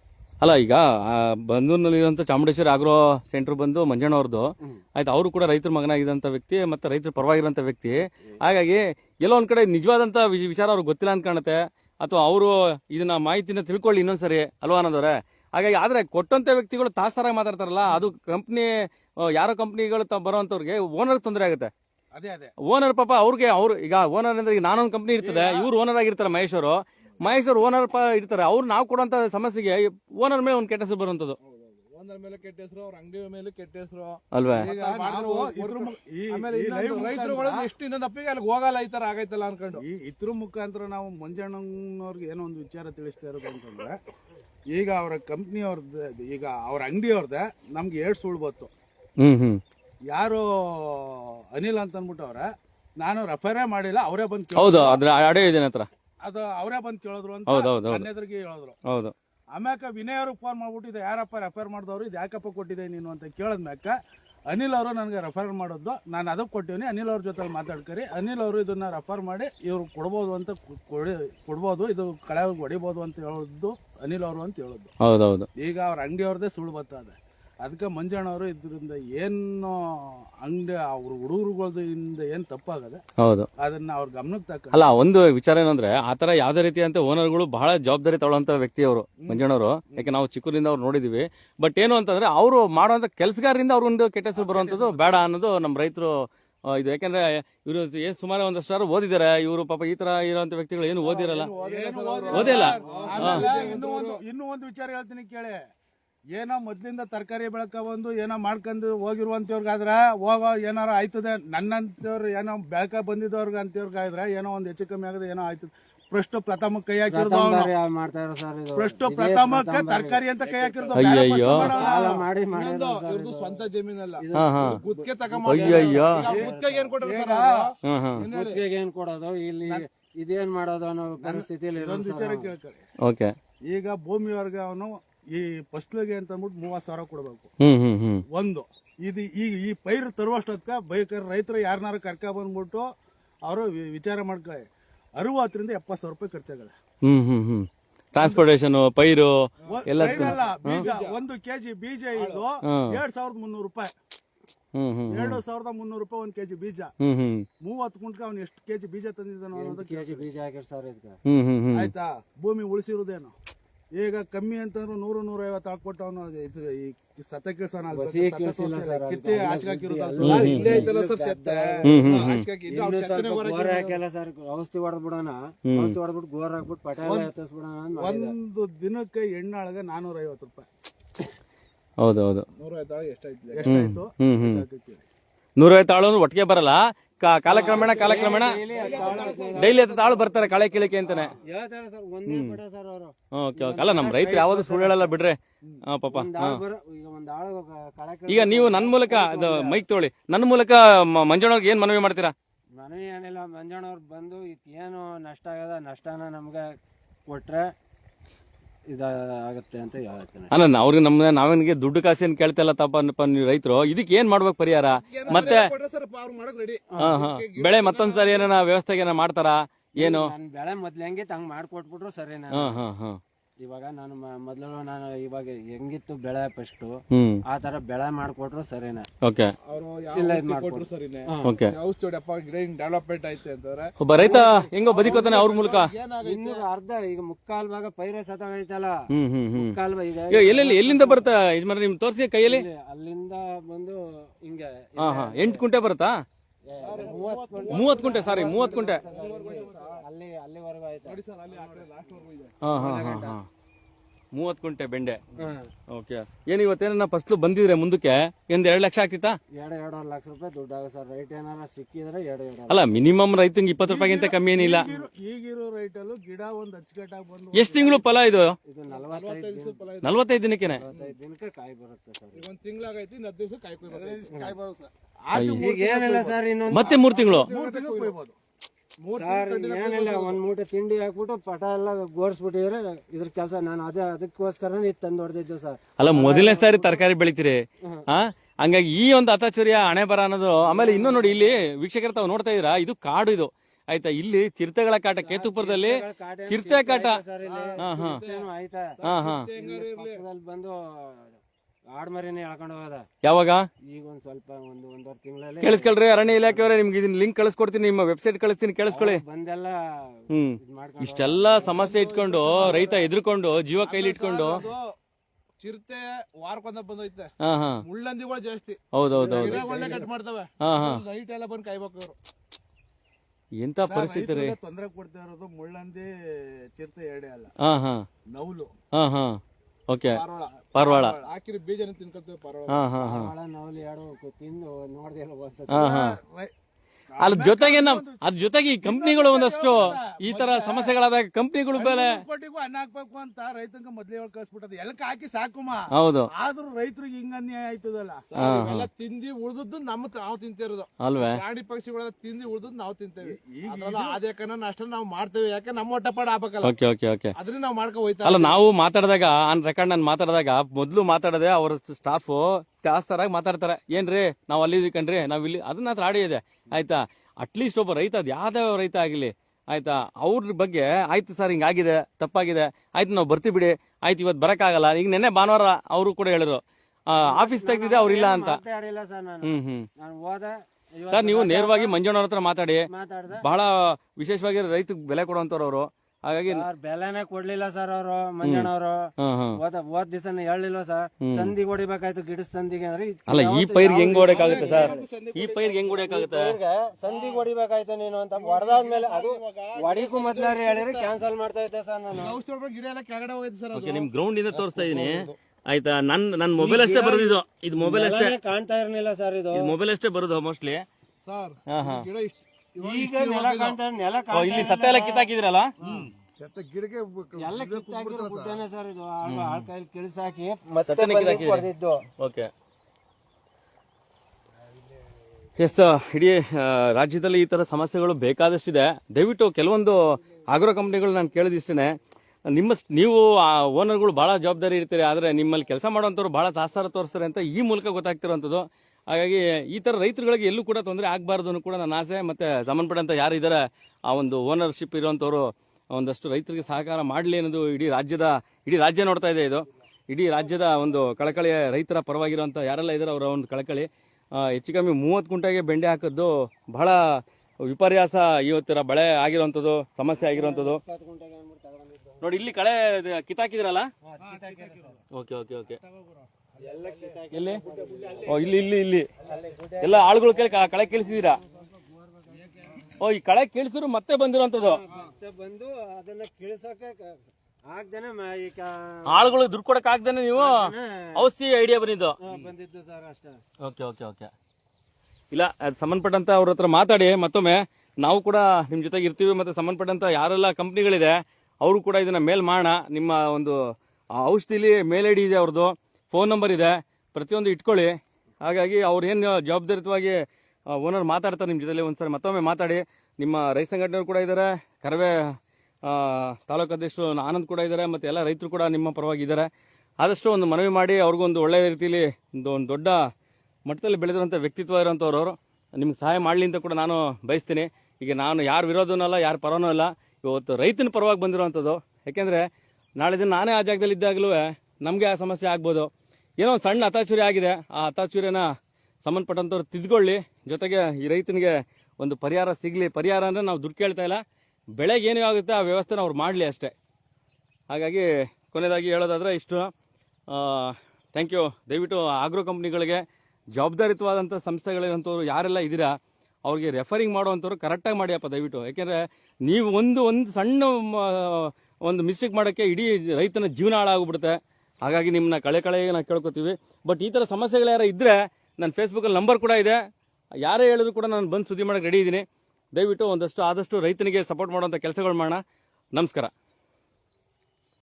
A: ಅಲ್ಲ ಈಗ ಆ, ಬಂದೂರಿನಲ್ಲಿರುವಂಥ ಚಾಮುಂಡೇಶ್ವರಿ ಆಗ್ರೋ ಸೆಂಟರ್ ಬಂದು ಮಂಜಣ್ಣವ್ರದ್ದು ಆಯ್ತು ಅವರು ಕೂಡ ರೈತರ ಮಗನಾಗಿದ್ದಂಥ ವ್ಯಕ್ತಿ ಮತ್ತು ರೈತರ ಪರವಾಗಿರೋಂಥ ವ್ಯಕ್ತಿ. ಹಾಗಾಗಿ ಎಲ್ಲೋ ಒಂದ್ ಕಡೆ ನಿಜವಾದಂಥ ವಿಚಾರ ಅವ್ರಿಗೆ ಗೊತ್ತಿಲ್ಲ ಅಂತ ಕಾಣುತ್ತೆ. ಅಥವಾ ಅವರು ಇದನ್ನ ಮಾಹಿತಿನ ತಿಳ್ಕೊಳ್ಳಿ ಇನ್ನೊಂದ್ಸರಿ ಅಲ್ವಾ ಅನ್ನೋದವ್ರೆ ಹಾಗಾಗಿ ಆದ್ರೆ ಕೊಟ್ಟಂತ ವ್ಯಕ್ತಿಗಳು ತಾಸರಾಗಿ ಮಾತಾಡ್ತಾರಲ್ಲ ಅದು ಕಂಪ್ನಿ ಯಾರೋ ಕಂಪ್ನಿಗಳು ಬರೋವಂಥವ್ರಿಗೆ ಓನರ್ ತೊಂದರೆ ಆಗುತ್ತೆ.
C: ಅದೇ ಅದೇ.
A: ಓನರ್ ಪಾಪ ಅವ್ರಿಗೆ ಅವ್ರು ಈಗ ಓನರ್ ಅಂದ್ರೆ ಈಗ ನಾನೊಂದು ಕಂಪ್ನಿ ಇರ್ತದೆ ಇವ್ರು ಓನರ್ ಆಗಿರ್ತಾರೆ ಮಹೇಶ್ ಅವರು. ಓನರ್ ಪಾ ಇರ್ತಾರೆ ಅವ್ರು ನಾವು ಕೊಡುವಂತ ಸಮಸ್ಯೆಗೆ ಓನರ್ ಮೇಲೆ ಒಂದು ಕೆಟ್ಟ ಹೆಸರು ಬರುವಂತದ್ದು.
C: ಓನರ್ ಮೇಲೆ ಕೆಟ್ಟ ಹೆಸರು ಅವ್ರ ಅಂಗಡಿ ಮೇಲೆ ಕೆಟ್ಟ ಹೆಸರು.
A: ಅಲ್ವೇ?
C: ಎಷ್ಟು ಇನ್ನೊಂದು ಅಪ್ಪಿಗೆ ಅಲ್ಲಿ ಹೋಗಲ್ಲ ಈ ತರ ಆಗೈತಲ್ಲ ಅನ್ಕೊಂಡು. ಇದ್ರ ಮುಖಾಂತರ ನಾವು ಮಂಜಣ್ಣವ್ರಿಗೆ ಏನೋ ಒಂದು ವಿಚಾರ ತಿಳಿಸ್ತಾ ಇರೋದು ಅಂತಂದ್ರೆ ಈಗ ಅವರ ಕಂಪ್ನಿ ಅವ್ರದ್ದು ಈಗ ಅವ್ರ ಅಂಗಡಿಯವ್ರದ್ದೆ ನಮ್ಗೆ ಏಡ್ ಸುಳ್ಳು ಬತ್ತು ಯಾರು ಅನಿಲ್ ಅಂತ ಅಂದ್ಬಿಟ್ಟು ಅವ್ರೆ ನಾನು ರೆಫರೇ ಮಾಡಿಲ್ಲ ಅವರೇ ಬಂದು.
A: ಹೌದು ಅದ್ರ ಅಡೆ ಇದೆ ಹತ್ರ.
C: ಅದು ಅವರೇ ಬಂದು ಕೇಳಿದ್ರು ಅಂತ
A: ಹೌದು, ಹೌದು, ಹೌದು.
C: ನನ್ನ ಎದುರಿಗೆ ಹೇಳಿದ್ರು.
A: ಹೌದು.
C: ಆಮ್ಯಾಕ ವಿನಯ್ ಅವ್ರಿಗೆ ಫೋನ್ ಮಾಡ್ಬಿಟ್ಟು ಇದು ಯಾರಪ್ಪ ರೆಫರ್ ಮಾಡಿದವರು? ಇದು ಯಾಕಪ್ಪ ಕೊಟ್ಟಿದೆ ನೀನು? ಅಂತ ಕೇಳಿದ್ಮ್ಯಾಕ ಅನಿಲ್ ಅವರು ನನಗೆ ರೆಫರ್ ಮಾಡೋದು ನಾನು ಅದಕ್ಕೆ ಕೊಟ್ಟಿವ್ನಿ. ಅನಿಲ್ ಅವ್ರ ಜೊತೆ ಮಾತಾಡ್ಕರಿ. ಅನಿಲ್ ಅವರು ಇದನ್ನ ರೆಫರ್ ಮಾಡಿ ಇವ್ರು ಕೊಡ್ಬೋದು ಅಂತ ಕೊಡಿ ಕೊಡ್ಬೋದು. ಇದು ಕಳೆ ಹೊಡಿಬೋದು ಅಂತ ಹೇಳೋದು ಅನಿಲ್ ಅವರು ಅಂತ ಹೇಳೋದು.
A: ಹೌದೌದು.
C: ಈಗ ಅವ್ರ ಅಂಗಡಿ ಅವ್ರದ್ದೇ ಸುಳ್ಳು ಬರ್ತದೆ. ಅದಕ್ಕೆ ಮಂಜಣ್ಣವರು ಇದರಿಂದ ಏನು ಅಂಗಡಿ ಅವ್ರ ಹುಡುಗರುಗಳಿಂದ ಏನು ತಪ್ಪಾಗದೆ
A: ಹೌದು.
C: ಅದನ್ನ ಅವ್ರ ಗಮನಕ್ಕೆ ತಕ್ಕ
A: ಅಲ್ಲ ಒಂದು ವಿಚಾರ ಏನಂದ್ರೆ ಆತರ ಯಾವ್ದೇ ರೀತಿಯಂತ ಓನರ್ಗಳು ಬಹಳ ಜವಾಬ್ದಾರಿ ತಗೊಳ್ಳೋಂತ ವ್ಯಕ್ತಿ ಅವರು ಮಂಜಣ್ಣವರು ಯಾಕೆ ನಾವು ಚಿಕ್ಕೂರಿಂದ ಅವ್ರು ನೋಡಿದೀವಿ. ಬಟ್ ಏನು ಅಂತಂದ್ರೆ ಅವರು ಮಾಡುವಂತ ಕೆಲಸಗಾರರಿಂದ ಅವ್ರಿಗೊಂದು ಕೆಟ್ಟ ಹೆಸರು ಬರುವಂತದ್ದು ಬೇಡ ಅನ್ನೋದು ನಮ್ಮ ರೈತರು ಇದು. ಯಾಕಂದ್ರೆ ಇವರು ಏನ್ ಸುಮಾರು ಒಂದಷ್ಟು ಓದಿದ್ದಾರೆ. ಇವರು ಪಾಪ ಈ ತರ ಇರುವಂತ ವ್ಯಕ್ತಿಗಳು ಏನು ಓದಿರಲ್ಲ? ಓದಿಲ್ಲ
C: ಒಂದು ಇನ್ನೂ ಒಂದು ವಿಚಾರ ಹೇಳ್ತೀನಿ ಕೇಳಿ. ಏನೋ ಮೊದ್ಲಿಂದ ತರಕಾರಿ ಬೆಳಕ ಬಂದು ಏನೋ ಮಾಡ್ಕೊಂಡು ಹೋಗಿರುವಂತವ್ರಿಗಾದ್ರ ಹೋಗೋ ಏನಾರ ಆಯ್ತದೆ ನನ್ನಂತವ್ರು ಏನೋ ಬೆಳಕ ಬಂದಿದ್ದವ್ರಿಗೆ ಅಂತವ್ರಿಗಾದ್ರೆ ಏನೋ ಒಂದು ಹೆಚ್ಚು ಕಮ್ಮಿ ಆಗದೆ ಏನೋ ಆಯ್ತದೆ. ಪ್ರಶ್ನೆ ಪ್ರಥಮ ಕೈ ಹಾಕಿರೋದು ಅವ್ನು.
B: ಪ್ರಥಮಬಾರಿ ಮಾಡ್ತಾ ಇರೋ ಸರ್ ಇದು?
C: ಪ್ರಶ್ನೆ ಪ್ರಥಮಕ್ಕೆ
B: ಪ್ರಥಮ
C: ತರಕಾರಿ ಅಂತ ಕೈ ಹಾಕಿರೋದು ಸ್ವಂತ ಜಮೀನಲ್ಲ. ಗುತ್ತಿಗೆ. ಗುತ್ತಿಗೆಗೆ ಏನ್
B: ಗುತ್ತಿಗೆಗೆ ಏನ್ ಕೊಡೋದು? ಇಲ್ಲಿ ಇದೇನ್ ಮಾಡೋದು ಅನ್ನೋ ಪರಿಸ್ಥಿತಿಯಲ್ಲಿ
C: ಈಗ ಭೂಮಿ ಅವನು ಈ ಫಸ್ಲಿಗೆ ಅಂತ ಅಂದ್ಬಿಟ್ಟು ಮೂವತ್ತು ಸಾವಿರ ಕೊಡಬೇಕು.
A: ಹ್ಮ್ ಹ್ಮ್ ಹ್ಮ್.
C: ಒಂದು. ಇದು ಈಗ ಈ ಪೈರು ತರುವಷ್ಟೊತ್ಕ ಬೈಕರ್ ರೈತರು ಯಾರನ್ನಾರು ಕರ್ಕ ಬಂದ್ಬಿಟ್ಟು ಅವರು ವಿಚಾರ ಮಾಡ್ಕ ಅರವತ್ತರಿಂದ ಎಪ್ಪತ್ತು ಸಾವಿರ ರೂಪಾಯಿ ಖರ್ಚಾಗದೆ
A: ಹ್ಮ್ ಹ್ಮ್ ಹ್ಮ್. ಟ್ರಾನ್ಸ್ಪೋರ್ಟೇಷನ್ ಪೈರು ಎಲ್ಲ
C: ಬೀಜ. ಒಂದು ಕೆಜಿ ಬೀಜ ಇದು ಎರಡ್ ಸಾವಿರದ ಮುನ್ನೂರು ರೂಪಾಯಿ.
A: ಹ್ಮ್ ಹ್ಮ್
C: ಎರಡು ಸಾವಿರದ ಮುನ್ನೂರು ರೂಪಾಯಿ ಒಂದ್ ಕೆಜಿ ಬೀಜ.
A: ಹ್ಮ್ ಹ್ಮ್.
C: ಮೂವತ್ತು ಕುಂಟ್ಕ ಅವ್ನು ಎಷ್ಟು ಕೆಜಿ ಬೀಜ ತಂದಿದ್ದಾನೋ ಅನ್ನೋದು
B: ಕೆಜಿ ಬೀಜ ಹಾಕಿರ್ ಸರ್ ಇದಕ್ಕೆ.
A: ಹ್ಮ್ ಹ್ಮ್ ಹ್ಮ್.
C: ಆಯ್ತಾ? ಭೂಮಿ ಉಳಿಸಿರುವುದೇನು ಈಗ ಕಮ್ಮಿ ಅಂತಂದ್ರೆ ನೂರು ನೂರ ಐವತ್ತು ಹಾಕೊಟ್ಟು ಅವನು ಇದು ಈ ಸತ
B: ಕೆಲಸನ
C: ಕಿತ್ತಿ ಆಚೆ
B: ಔಷಧಿ ಹೊಡೆದ್ ಬಿಡೋಣ ಔಷಧಿ ಹೊಡೆದ್ಬಿಟ್ಟು ಗೋರ್ ಹಾಕ್ಬಿಟ್ಟು ಪಟ ಎಲ್ಲ ಎತ್ತಿಸ್ಬಿಡೋಣ ಅಂತ ಮಾಡಿದೆ.
C: ಒಂದು ದಿನಕ್ಕೆ ಎಣ್ಣಾಳಗ ನಾನೂರ ಐವತ್ತು ರೂಪಾಯಿ.
A: ಹೌದೌದು. ನೂರ ಐವತ್ತು
C: ಎಷ್ಟಾಯ್ತು?
A: ಹ್ಮ್ ಹ್ಮ್ ನೂರೈವತ್ತು ಆಳು ಅಂದ್ರೆ ಒಟ್ಟಿಗೆ ಬರಲ್ಲ. ಕಾಲಕ್ರಮೇಣ ಕಾಲಕ್ರಮೇಣ ಡೈಲಿ ಹತ್ತ ತಾಳು ಬರ್ತಾರೆ ಕಳೆ ಕೀಳಿಕೆ ಅಂತಾನೆ. Okay okay. ಅಲ್ಲ ನಮ್ ರೈತರು ಯಾವ್ದು ಸುಳ್ಳು ಹೇಳಲ್ಲ ಬಿಡ್ರೆ. ಹಾ ಪಾಪ.
B: ಈಗ
A: ನೀವು ನನ್ನ ಮೂಲಕ ಇದು ಮೈಕ್ ತೊಗೊಳ್ಳಿ. ನನ್ ಮೂಲಕ ಮಂಜಣ್ಣವ್ರಿಗೆ ಏನ್ ಮನವಿ ಮಾಡ್ತೀರಾ?
B: ಮನವಿ ಏನಿಲ್ಲ. ಮಂಜಣ್ಣವ್ರು ಬಂದು ಏನು ನಷ್ಟ ಆಗದ ನಷ್ಟನ ನಮ್ಗೆ ಕೊಟ್ರೆ ಇದಾಗುತ್ತೆ ಅಂತ ಹೇಳ್ತೀನಿ
A: ಅಲ್ಲ ಅವ್ರಿಗೆ ನಮ್ಮ ನಾವೇನಿಗೆ ದುಡ್ಡು ಕಾಸು ಏನ್ ಕೇಳ್ತಾ ಇಲ್ಲ ತಪ್ಪ ನೀವು ರೈತರು ಇದಕ್ಕೆ ಏನ್ ಮಾಡ್ಬೇಕು ಪರಿಹಾರ? ಮತ್ತೆ ಹಾ ಹಾ. ಬೆಳೆ ಮತ್ತೊಂದ್ಸರಿ ಏನಾರ ವ್ಯವಸ್ಥೆಗೆ ಏನ ಮಾಡ್ತಾರಾ? ಏನು?
B: ಬೆಳೆ ಮೊದ್ಲು ಹೆಂಗಿತ್ತು ಹಂಗ್ ಮಾಡ್ಕೊಟ್ಬಿಟ್ರು ಸರಿ ನಾನು.
A: ಹಾ ಹಾ ಹಾ.
B: ಇವಾಗ ನಾನು ಮ- ಮೊದ್ಲು ನಾನು ಇವಾಗ ಹೆಂಗಿತ್ತು ಬೆಳೆ ಫಸ್ಟ್
A: ಹ್ಮ್.
B: ಆ ತರ ಬೆಳೆ ಮಾಡ್ಕೊಟ್ರು ಸರಿನಾ
A: ಓಕೆ
C: ಅವರು
B: ಇಲ್ಲ,
C: ಯಾವ
B: ಇದ್ ಮಾಡ್ಕೊಡು.
A: ಓಕೆ
C: ಔಷಧಿ ಹೊಡ್ಯಪ್ಪ ಗಿಡ ಹಿಂಗ್ ಡೆವಲಪ್ಮೆಂಟ್ ಐತೆ ಅಂತಂದ್ರೆ
A: ಒಬ್ಬ ರೈತ ಹೆಂಗೋ ಬದುಕೋತಾನೆ ಅವ್ರ ಮೂಲಕ?
B: ಇನ್ನು ಅರ್ಧ ಈಗ ಮುಕ್ಕಾಲ್ ಭಾಗ ಪೈರ ಸತ್ತಾಗೈತಲ್ಲ
A: ಹ್ಮ್ ಹ್ಮ್ ಹ್ಮ್.
B: ಮುಕ್ಕಾಲ್ ಭಾಗ ಈಗ
A: ಈಗ ಎಲ್ಲೆಲ್ಲಿ ಎಲ್ಲಿಂದ ಬರುತ್ತಾ? ಯಜಮಾನ ನಿಮ್ ತೋರಿಸಿ ಕೈಯಲ್ಲಿ?
B: ಇಲ್ಲಿ ಅಲ್ಲಿಂದ ಬಂದು ಹಿಂಗೆ
A: ಹಾ ಹಾ. ಎಂಟು ಕುಂಟೆ ಬರುತ್ತಾ?
B: ಏ, ಮೂವತ್ತ್ ಕೊಂಡ್-
A: ಮೂವತ್ ಕುಂಟೆ ಸಾರಿ ಮೂವತ್ ಕುಂಟೆ
B: ಅಲ್ಲಿ ಅಲ್ಲಿವರೆಗೂ ಆಯ್ತು.
A: ಹಾ ಹಾ ಹಾ ಹಾ. ಮೂವತ್ ಕುಂಟೆ ಬೆಂಡೆ. ಓಕೆ. ಏನು ಇವತ್ತೇನ ಫಸ್ಲು ಬಂದಿದ್ರೆ ಮುಂದಕ್ಕೆ? ಒಂದ್ ಎರಡ್ ಲಕ್ಷ ಆಗ್ತಿತ್ತಾ?
B: ಎರಡು ಎರಡೂವರೆ ಲಕ್ಷ ರೂಪಾಯಿ ದುಡ್ಡು ಸರ್. ರೈಟ್ ಏನಾರ ಸಿಕ್ಕಿದ್ರೆ ಎರಡು ಎರಡು
A: ಅಲ್ಲ ಮಿನಿಮಮ್ ರೈತಂಗೆ ಇಪ್ಪತ್ತು ರೂಪಾಯಿಗಿಂತ ಕಮ್ಮಿ ಏನಿಲ್ಲ.
C: ಈಗಿರೋ ರೈಟಲ್ಲೂ ಗಿಡ ಒಂದು ಅಚ್ಚುಕಟ್ಟಾಗಿ ಬಂದು
A: ಎಷ್ಟ್ ತಿಂಗಳು ಫಲ ಇದು?
B: ಇದು ನಲವತ್ತೈದು ದಿನ
A: ನಲ್ವತ್ತೈದು ದಿನಕ್ಕೇನೆ?
B: ದಿನಕ್ಕೆ ಕಾಯಿ ಬರುತ್ತೆ ಸರ್
C: ಒಂದ್ ತಿಂಗಳಾಗೈತಿ ಕಾಯಿ ಕಾಯಿ ಬರುತ್ತೆ.
B: ಈಗ ಏನಿಲ್ಲ ಸರ್ ಇನ್ನೊಂದು
A: ಮತ್ತೆ ಮೂರ್ ತಿಂಗಳು?
B: ಸರ್ ಏನಿಲ್ಲ ಒಂದ್ ಮೂಟೆ ತಿಂಡಿ ಹಾಕ್ಬಿಟ್ಟು ಪಟ ಎಲ್ಲ ಗೋರ್ಸ್ಬಿಟ್ಟಿದ್ರೆ ಇದ್ರ ಕೆಲಸ ನಾನು ಅದೇ ಅದಕ್ಕೋಸ್ಕರ ಇದು ತಂದು ಹೊಡೆದಿದ್ದೆ ಸರ್.
A: ಅಲ್ಲ ಮೊದಲನೇ ಸಾರಿ ತರಕಾರಿ ಬೆಳಿತೀರಿ. ಹಾ. ಹಂಗಾಗಿ ಈ ಒಂದು ಅತಾಚುರ್ಯ ಹಣೆ ಬರ ಅನ್ನೋದು ಆಮೇಲೆ ಇನ್ನೂ ನೋಡಿ ಇಲ್ಲಿ ವೀಕ್ಷಕರ ತಾವು ನೋಡ್ತಾ ಇದೀರಾ ಇದು ಕಾಡು ಇದು. ಆಯ್ತಾ ಇಲ್ಲಿ ಚಿರತೆಗಳ ಕಾಟ ಕೇತುಪುರದಲ್ಲಿ ಚಿರತೆ ಕಾಟ. ಹಾ ಹಾ. ಹಾ ಹಾ.
B: ಬಂದು ಆಡ್ಮರಿನೇ ಎಳ್ಕೊಂಡು ಹೋಗದ.
A: ಯಾವಾಗ?
B: ಈಗ ಒಂದ್ ಸ್ವಲ್ಪ ಒಂದು ಒಂದೂವರೆ ತಿಂಗಳಲ್ಲಿ.
A: ಕೇಳಿಸ್ಕೊಳ್ರಿ ಅರಣ್ಯ ಇಲಾಖೆಯವರೇ ನಿಮ್ಗೆ ಇದನ್ನ ಲಿಂಕ್ ಕಳಿಸ್ಕೊಡ್ತೀನಿ ನಿಮ್ಮ ವೆಬ್ಸೈಟ್ ಕಳಿಸ್ತೀನಿ ಕೇಳಿಸ್ಕೊಳ್ಳಿ.
B: ಬಂದೆಲ್ಲ
A: ಹ್ಮ್.
B: ಇದ್ ಮಾಡ್ಕೊಂಡು
A: ಇಷ್ಟೆಲ್ಲ ಸಮಸ್ಯೆ ಇಟ್ಕೊಂಡು ರೈತ ಎದ್ರುಕೊಂಡು ಜೀವ ಕೈಲಿ ಇಟ್ಕೊಂಡು.
C: ಚಿರತೆ ವಾರಕ್ಕೊಂದ ಬಂದೈತೆ
A: ಹಾ ಹಾ.
C: ಮುಳ್ಳಂದಿಗಳು ಜಾಸ್ತಿ.
A: ಹೌದೌದು
C: ಗಿಡಗಳನ್ನ ಕಟ್ ಮಾಡ್ತವೆ.
A: ಹಾ ಹಾ.
C: ನೈಟ್ ಎಲ್ಲ ಬಂದು ಕಾಯ್ಬೇಕು ಇವರು
A: ಎಂತ ಪರಿಸ್ಥಿತಿ ರೀ?
C: ತೊಂದರೆ ಕೊಡ್ತಾ ಇರೋದು ಮುಳ್ಳಂದಿ ಚಿರತೆ ಎರಡೇ ಅಲ್ಲ.
A: ಹಾ ಹಾ.
C: ನೌಲು
A: ಹಾ ಹಾ. ಓಕೆ.
C: ಪಾರೋಳ
A: ಹಾಕಿರೋ
C: ಹಾಕಿರಿ ಬೀಜನ ತಿನ್ಕೊಳ್ತೇವೆ ಪಾರೋಳ
A: ಹಾ ಹಾ ಹಾ.
B: ನವಲಿ ಎರಡು ತಿಂದು ನೋಡ್ದೆ
A: ಅದ್ರ ಜೊತೆಗೆ ನಮ್ ಅದ್ ಜೊತೆಗೆ ಈ ಕಂಪ್ನಿಗಳು ಒಂದಷ್ಟು ಈ ತರ ಸಮಸ್ಯೆಗಳಾದಾಗ ಕಂಪ್ನಿಗಳು ಬೆಲೆ
C: ಕೋಟಿಗೂ ಅನ್ನ ಹಾಕ್ಬೇಕು ಅಂತ ರೈತಂಗ ಮೊದ್ಲೇ ಹೇಳಿ ಕಳ್ಸ್ಬಿಟ್ಟದ ಎಲ್ಕ ಹಾಕಿ ಸಾಕುಮ
A: ಹೌದು.
C: ಆದ್ರೂ ರೈತರಿಗೆ ಹಿಂಗ ಅನ್ಯಾಯ ಆಯ್ತದಲ್ಲ. ಎಲ್ಲ ತಿಂದಿ ಉಳ್ದದ್ದು ನಮ್ಮ ನಾವು ತಿಂತಿರೋದು.
A: ಅಲ್ವೇ?
C: ಪ್ರಾಣಿ ಪಕ್ಷಿಗಳೆಲ್ಲ ತಿಂದಿ ಉಳ್ದದ್ದು ನಾವು ತಿಂತೇವೆ. ಅದ್ರಲ್ಲ ಆದೇಕನ ನಷ್ಟ ನಾವು ಮಾಡ್ತೇವೆ. ಯಾಕೆ? ನಮ್ಮ ಹೊಟ್ಟೆಪಾಡ ಹಾಕಲ್ಲ
A: ಓಕೆ ಓಕೆ ಓಕೆ.
C: ಅದ್ರಿಂದ ನಾವು ಮಾಡ್ಕೊ ಹೋಯ್ತಾ
A: ಅಲ್ಲ ನಾವು ಮಾತಾಡಿದಾಗ ಆನ್ ರೆಕಾರ್ಡ್ ನಾನು ಮಾತಾಡಿದಾಗ ಮೊದ್ಲು ಮಾತಾಡದೆ ಅವ್ರ ಸ್ಟಾಫ್ ಜಾಸ್ತಾರಾಗಿ ಮಾತಾಡ್ತಾರೆ. ಏನ್ರಿ ನಾವು ಅಲ್ಲಿ ಕಣ್ರಿ ನಾವ್ ಇಲ್ಲಿ ಅದನ್ನ ಹತ್ರ ಆಡಿ ಇದೆ. ಆಯ್ತಾ? ಅಟ್ಲೀಸ್ಟ್ ಒಬ್ಬ ರೈತ ಅದು ಯಾವ್ದಾವ ರೈತ ಆಗಲಿ. ಆಯ್ತಾ? ಅವ್ರ ಬಗ್ಗೆ ಆಯ್ತು ಸರ್ ಹಿಂಗಾಗಿದೆ ತಪ್ಪಾಗಿದೆ ಆಯ್ತು ನಾವು ಬರ್ತೀವಿ ಬಿಡಿ ಆಯ್ತು ಇವತ್ತು ಬರಕ್ಕಾಗಲ್ಲ. ಈಗ ನೆನ್ನೆ ಭಾನುವಾರ ಅವರು ಕೂಡ ಹೇಳಿದ್ರು. ಆಫೀಸ್ ತೆಗ್ದಿದೆ ಅವ್ರಿಲ್ಲ ಅಂತ. ಹ್ಮ್ ಹ್ಮ್. ಸರ್ ನೀವು ನೇರವಾಗಿ ಮಂಜಣ್ಣವ್ರ ಹತ್ರ ಮಾತಾಡಿ. ಬಹಳ ವಿಶೇಷವಾಗಿ ರೈತಗೆ ಬೆಲೆ ಕೊಡುವಂತವ್ರು ಅವರು. ಹಾಗಾಗಿ
B: ಸರ್ ಬೆಲೆನೇ ಕೊಡ್ಲಿಲ್ಲ ಸರ್ ಅವರು ಮಂಜಣ್ಣ
A: ಅವರು. ಹಾ
B: ಹೋದ ಹೋದ್ ದಿವಸ ಹೇಳಿಲ್ವ ಸರ್? ಸಂಧಿ ಹೊಡಿಬೇಕಾಯ್ತು ಗಿಡದ ಸಂಧಿಗೆ ಅಂದ್ರೆ ಇದ್
A: ಅಲ್ಲ ಈ ಪೈರ್ಗೆ ಹೆಂಗ್ ಹೊಡೆಯಕ್ಕಾಗುತ್ತೆ ಸರ್? ಈ ಪೈರ್ ಹೆಂಗ್ ಹೊಡೆಯಕ್ಕಾಗುತ್ತೆ
B: ಸಂಧಿ ಸಂದಿಗೆ ಹೊಡಿಬೇಕಾಯ್ತು ನೀನು ಅಂತ ಹೊಡೆದಾದ್ಮೇಲೆ ಅದು ಹೊಡಿಕು ಮೊದ್ಲು ಹೇಳಿದ್ರೆ ಕ್ಯಾನ್ಸಲ್ ಮಾಡ್ತಾ ಇದ್ದೆ ಸರ್ ನಾನು.
C: ಗಿಡ ಎಲ್ಲ ಕೆಳಗಡೆ ಹೋಯ್ತು ಸರ್
A: ಓಕೆ ನಿಮ್ ಗ್ರೌಂಡ್ ಇಂದ ತೋರಿಸ್ತಾ ಇದೀನಿ. ಆಯ್ತಾ? ನನ್ ನನ್ ಮೊಬೈಲ್ ಅಷ್ಟೇ ಬರೋದಿದು. ಇದು ಮೊಬೈಲ್ ಅಷ್ಟೇ.
B: ಕಾಣ್ತಾ ಇರಲಿಲ್ಲ ಸರ್ ಇದು.
A: ಇದು ಮೊಬೈಲ್ ಅಷ್ಟೇ ಬರೋದು ಮೋಸ್ಟ್ಲಿ
C: ಸರ್
A: ಹಾ ಹಾ.
C: ಗಿಡ ಇಷ್ಟ
B: ಈಗ ನೆಲ ಕಾಣ್ತಾ ಇರ್- ನೆಲ
A: ಓ, ಇಲ್ಲಿ ಸತ್ತ ಎಲ್ಲ ಕಿತ್ತಾಕಿದ್ರಲ್ಲ?
C: ಗಿಡಕ್ಕೆ
B: ಎಲ್ಲ ಕಿತ್ತಾಕಿರೋ ಗುಡ್ಡನೇ ಸರ್. ಇದು ಆಳ್ ಕೈಲಿ ಕಿಳಿಸಾಕಿ ಮತ್ತೆ
A: ಸತ್ತನೆ
B: ಬಂದು
A: ಕಿತ್ತಾಕಿದ್ರಿ.
B: ಹೊಡ್ದಿದ್ದು.
A: ಓಕೆ. ಎಸ್ ಇಡೀ ಆ, ರಾಜ್ಯದಲ್ಲಿ ಈ ತರ ಸಮಸ್ಯೆಗಳು ಬೇಕಾದಷ್ಟಿದೆ. ದಯವಿಟ್ಟು ಕೆಲವೊಂದು ಆಗ್ರೋ ಕಂಪ್ನಿಗಳು ನಾನು ಕೇಳಿದಿಷ್ಟೇ ನಿಮ್ಮ ನೀವು ಓನರ್ಗಳು ಬಹಳ ಜವಾಬ್ದಾರಿ ಇರ್ತೀರಿ ಆದ್ರೆ ನಿಮ್ಮಲ್ಲಿ ಕೆಲಸ ಮಾಡುವಂತವ್ರು ಬಹಳ ತಾತ್ಸಾರ ತೋರಿಸ್ತಾರೆ ಅಂತ ಈ ಮೂಲಕ ಗೊತ್ತಾಗ್ತಿರೋಂಥದ್ದು ಹಾಗಾಗಿ ಈ ಥರ ರೈತರುಗಳಿಗೆ ಎಲ್ಲೂ ಕೂಡ ತೊಂದರೆ ಆಗಬಾರ್ದು ಅನ್ನೋ ಕೂಡ ನನ್ನ ಆಸೆ. ಮತ್ತೆ ಸಂಬಂಧಪಟ್ಟಂತ ಯಾರು ಇದ್ದಾರೆ ಆ ಒಂದು ಓನರ್ಶಿಪ್ ಇರುವಂತವ್ರು ಒಂದಷ್ಟು ರೈತರಿಗೆ ಸಹಕಾರ ಮಾಡಲಿ ಅನ್ನೋದು ಇಡೀ ರಾಜ್ಯದ ಇಡೀ ರಾಜ್ಯ ನೋಡ್ತಾ ಇದೆ ಇದು. ಇಡೀ ರಾಜ್ಯದ ಒಂದು ಕಳಕಳಿ ರೈತರ ಪರವಾಗಿರುವಂಥ ಯಾರೆಲ್ಲ ಇದ್ದಾರೆ ಅವರ ಒಂದು ಕಳಕಳಿ. ಹೆಚ್ಚು ಕಮ್ಮಿ ಮೂವತ್ತು ಕುಂಟೆಗೆ ಬೆಂಡೆ ಹಾಕಿದ್ದು ಬಹಳ ವಿಪರ್ಯಾಸ ಇವತ್ತಿರ ಬಳೆ ಆಗಿರುವಂಥದ್ದು ಸಮಸ್ಯೆ ಆಗಿರುವಂಥದ್ದು ನೋಡಿ ಇಲ್ಲಿ ಕಳೆ ಕಿತ್ತಾಕಿದ್ರಲ್ಲ? Okay okay okay.
B: ಎಲ್ಲ?
A: ಓ ಇಲ್ಲಿ ಇಲ್ಲಿ ಇಲ್ಲಿ. ಎಲ್ಲ ಆಳುಗಳ ಕೇಳಿ ಕಳೆ ಕೇಳಿಸಿದೀರಾ? ಓ ಈ ಕಳೆ ಕೇಳಿಸಿದ್ರು ಮತ್ತೆ ಬಂದಿರುವಂತದ್ದು
B: ಬಂದು ಅದನ್ನ kiಳ್ಸಕ್ಕೆ ಕ- ಈ
A: ಆಳುಗಳು ದುಡ್ಡು ಕೊಡಕ್ ಆಗ್ದೇನೆ ನೀವು? ಔಷಧಿ ಐಡಿಯಾ ಬಂದಿದ್ದು.
B: ಹಾ, ಬಂದಿದ್ದು ಸರ್ ಅಷ್ಟೇ.
A: Okay okay okay. ಇಲ್ಲ ಅದು ಸಂಬಂಧಪಟ್ಟಂತ ಅವ್ರ ಹತ್ರ ಮಾತಾಡಿ ಮತ್ತೊಮ್ಮೆ ನಾವು ಕೂಡ ನಿಮ್ಮ ಜೊತೆಗೆ ಇರ್ತೀವಿ ಮತ್ತೆ ಸಂಬಂಧಪಟ್ಟಂತ ಯಾರೆಲ್ಲ ಕಂಪ್ನಿಗಳಿದೆ ಅವರು ಕೂಡ ಇದನ್ನ ಮೇಲ್ ಮಾಡೋಣ ನಿಮ್ಮ ಒಂದು ಔಷಧಿಲಿ ಮೇಲ್ ಐಡಿ ಇದೆ ಅವ್ರದ್ದು ಫೋನ್ ನಂಬರ್ ಇದೆ. ಪ್ರತಿಯೊಂದು ಇಟ್ಕೊಳ್ಳಿ. ಹಾಗಾಗಿ ಅವ್ರು ಏನು ಜವಾಬ್ದಾರಿತವಾಗಿ ಓನರ್ ಮಾತಾಡ್ತಾರೆ ನಿಮ್ಮ ಜೊತೆಲಿ ಒಂದ್ಸರಿ ಮತ್ತೊಮ್ಮೆ ಮಾತಾಡಿ. ನಿಮ್ಮ ರೈತ ಸಂಘಟನೆಯವರು ಕೂಡ ಇದ್ದಾರೆ ಕರವೇ ತಾಲೂಕು ಅಧ್ಯಕ್ಷರು ಆನಂದ್ ಕೂಡ ಇದ್ದಾರೆ ಮತ್ತು ಎಲ್ಲ ರೈತರು ಕೂಡ ನಿಮ್ಮ ಪರವಾಗಿ ಇದ್ದಾರೆ ಆದಷ್ಟು ಒಂದು ಮನವಿ ಮಾಡಿ ಅವ್ರಿಗೊಂದು ಒಳ್ಳೆಯ ರೀತಿಯಲ್ಲಿ ಒಂದು ಒಂದು ದೊಡ್ಡ ಮಟ್ಟದಲ್ಲಿ ಬೆಳೆದಿರುವಂಥ ವ್ಯಕ್ತಿತ್ವ ಇರೋಂಥವ್ರು ಅವರು. ನಿಮ್ಗೆ ಸಹಾಯ ಮಾಡಲಿ ಅಂತ ಕೂಡ ನಾನು ಬಯಸ್ತೀನಿ. ಈಗ ನಾನು ಯಾರು ವಿರೋಧನೂ ಅಲ್ಲ, ಯಾರು ಪರನೂ ಅಲ್ಲ. ಇವತ್ತು ರೈತನ ಪರವಾಗಿ ಬಂದಿರುವಂಥದ್ದು ಯಾಕೆಂದರೆ ನಾಳೆ ದಿನ ನಾನೇ ಆ ಜಾಗದಲ್ಲಿ ಇದ್ದಾಗಲೂ ನಮಗೆ ಆ ಸಮಸ್ಯೆ ಆಗ್ಬೋದು. ಏನೋ ಒಂದು ಸಣ್ಣ ಹತಾಚೂರಿ ಆಗಿದೆ. ಆ ಹತಾಚೂರಿನ ಸಂಬಂಧಪಟ್ಟಂಥವ್ರು ತಿದ್ಕೊಳ್ಳಿ. ಜೊತೆಗೆ ಈ ರೈತನಿಗೆ ಒಂದು ಪರಿಹಾರ ಸಿಗಲಿ. ಪರಿಹಾರ ಅಂದರೆ ನಾವು ದುಡ್ಡು ಕೇಳ್ತಾ ಇಲ್ಲ. ಬೆಳೆಗೆ ಏನೇ ಆಗುತ್ತೆ ಆ ವ್ಯವಸ್ಥೆನ ಅವ್ರು ಮಾಡಲಿ ಅಷ್ಟೇ. ಹಾಗಾಗಿ ಕೊನೆಯದಾಗಿ ಹೇಳೋದಾದರೆ ಇಷ್ಟು. ಥ್ಯಾಂಕ್ ಯು ದಯವಿಟ್ಟು ಆಗ್ರೋ ಕಂಪ್ನಿಗಳಿಗೆ ಜವಾಬ್ದಾರಿತವಾದಂಥ ಸಂಸ್ಥೆಗಳಿರೋಂಥವ್ರು ಯಾರೆಲ್ಲ ಇದ್ದೀರಾ, ಅವ್ರಿಗೆ ರೆಫರಿಂಗ್ ಮಾಡುವಂಥವ್ರು ಕರೆಕ್ಟಾಗಿ ಮಾಡಿಯಪ್ಪ ದಯವಿಟ್ಟು. ಯಾಕೆಂದರೆ ನೀವು ಒಂದು ಒಂದು ಸಣ್ಣ ಒಂದು ಮಿಸ್ಟೇಕ್ ಮಾಡೋಕ್ಕೆ ಇಡೀ ರೈತನ ಜೀವನ ಹಾಳಾಗ್ಬಿಡುತ್ತೆ. ಹಾಗಾಗಿ ನಿಮ್ಮನ್ನ ಕಳೆ ಕಳೆ ನಾವು ಕೇಳ್ಕೊತೀವಿ. ಬಟ್ ಈ ಥರ ಸಮಸ್ಯೆಗಳು ಯಾರು ಇದ್ದರೆ ನನ್ನ ಫೇಸ್ಬುಕ್ಕಲ್ಲಿ ನಂಬರ್ ಕೂಡ ಇದೆ. ಯಾರೇ ಹೇಳಿದ್ರು ಕೂಡ ನಾನು ಬಂದು ಸುದ್ದಿ ಮಾಡೋಕ್ಕೆ ರೆಡಿ ಇದ್ದೀನಿ. ದಯವಿಟ್ಟು ಒಂದಷ್ಟು ಆದಷ್ಟು ರೈತನಿಗೆ ಸಪೋರ್ಟ್ ಮಾಡುವಂಥ ಕೆಲಸಗಳು ಮಾಡೋಣ. ನಮಸ್ಕಾರ.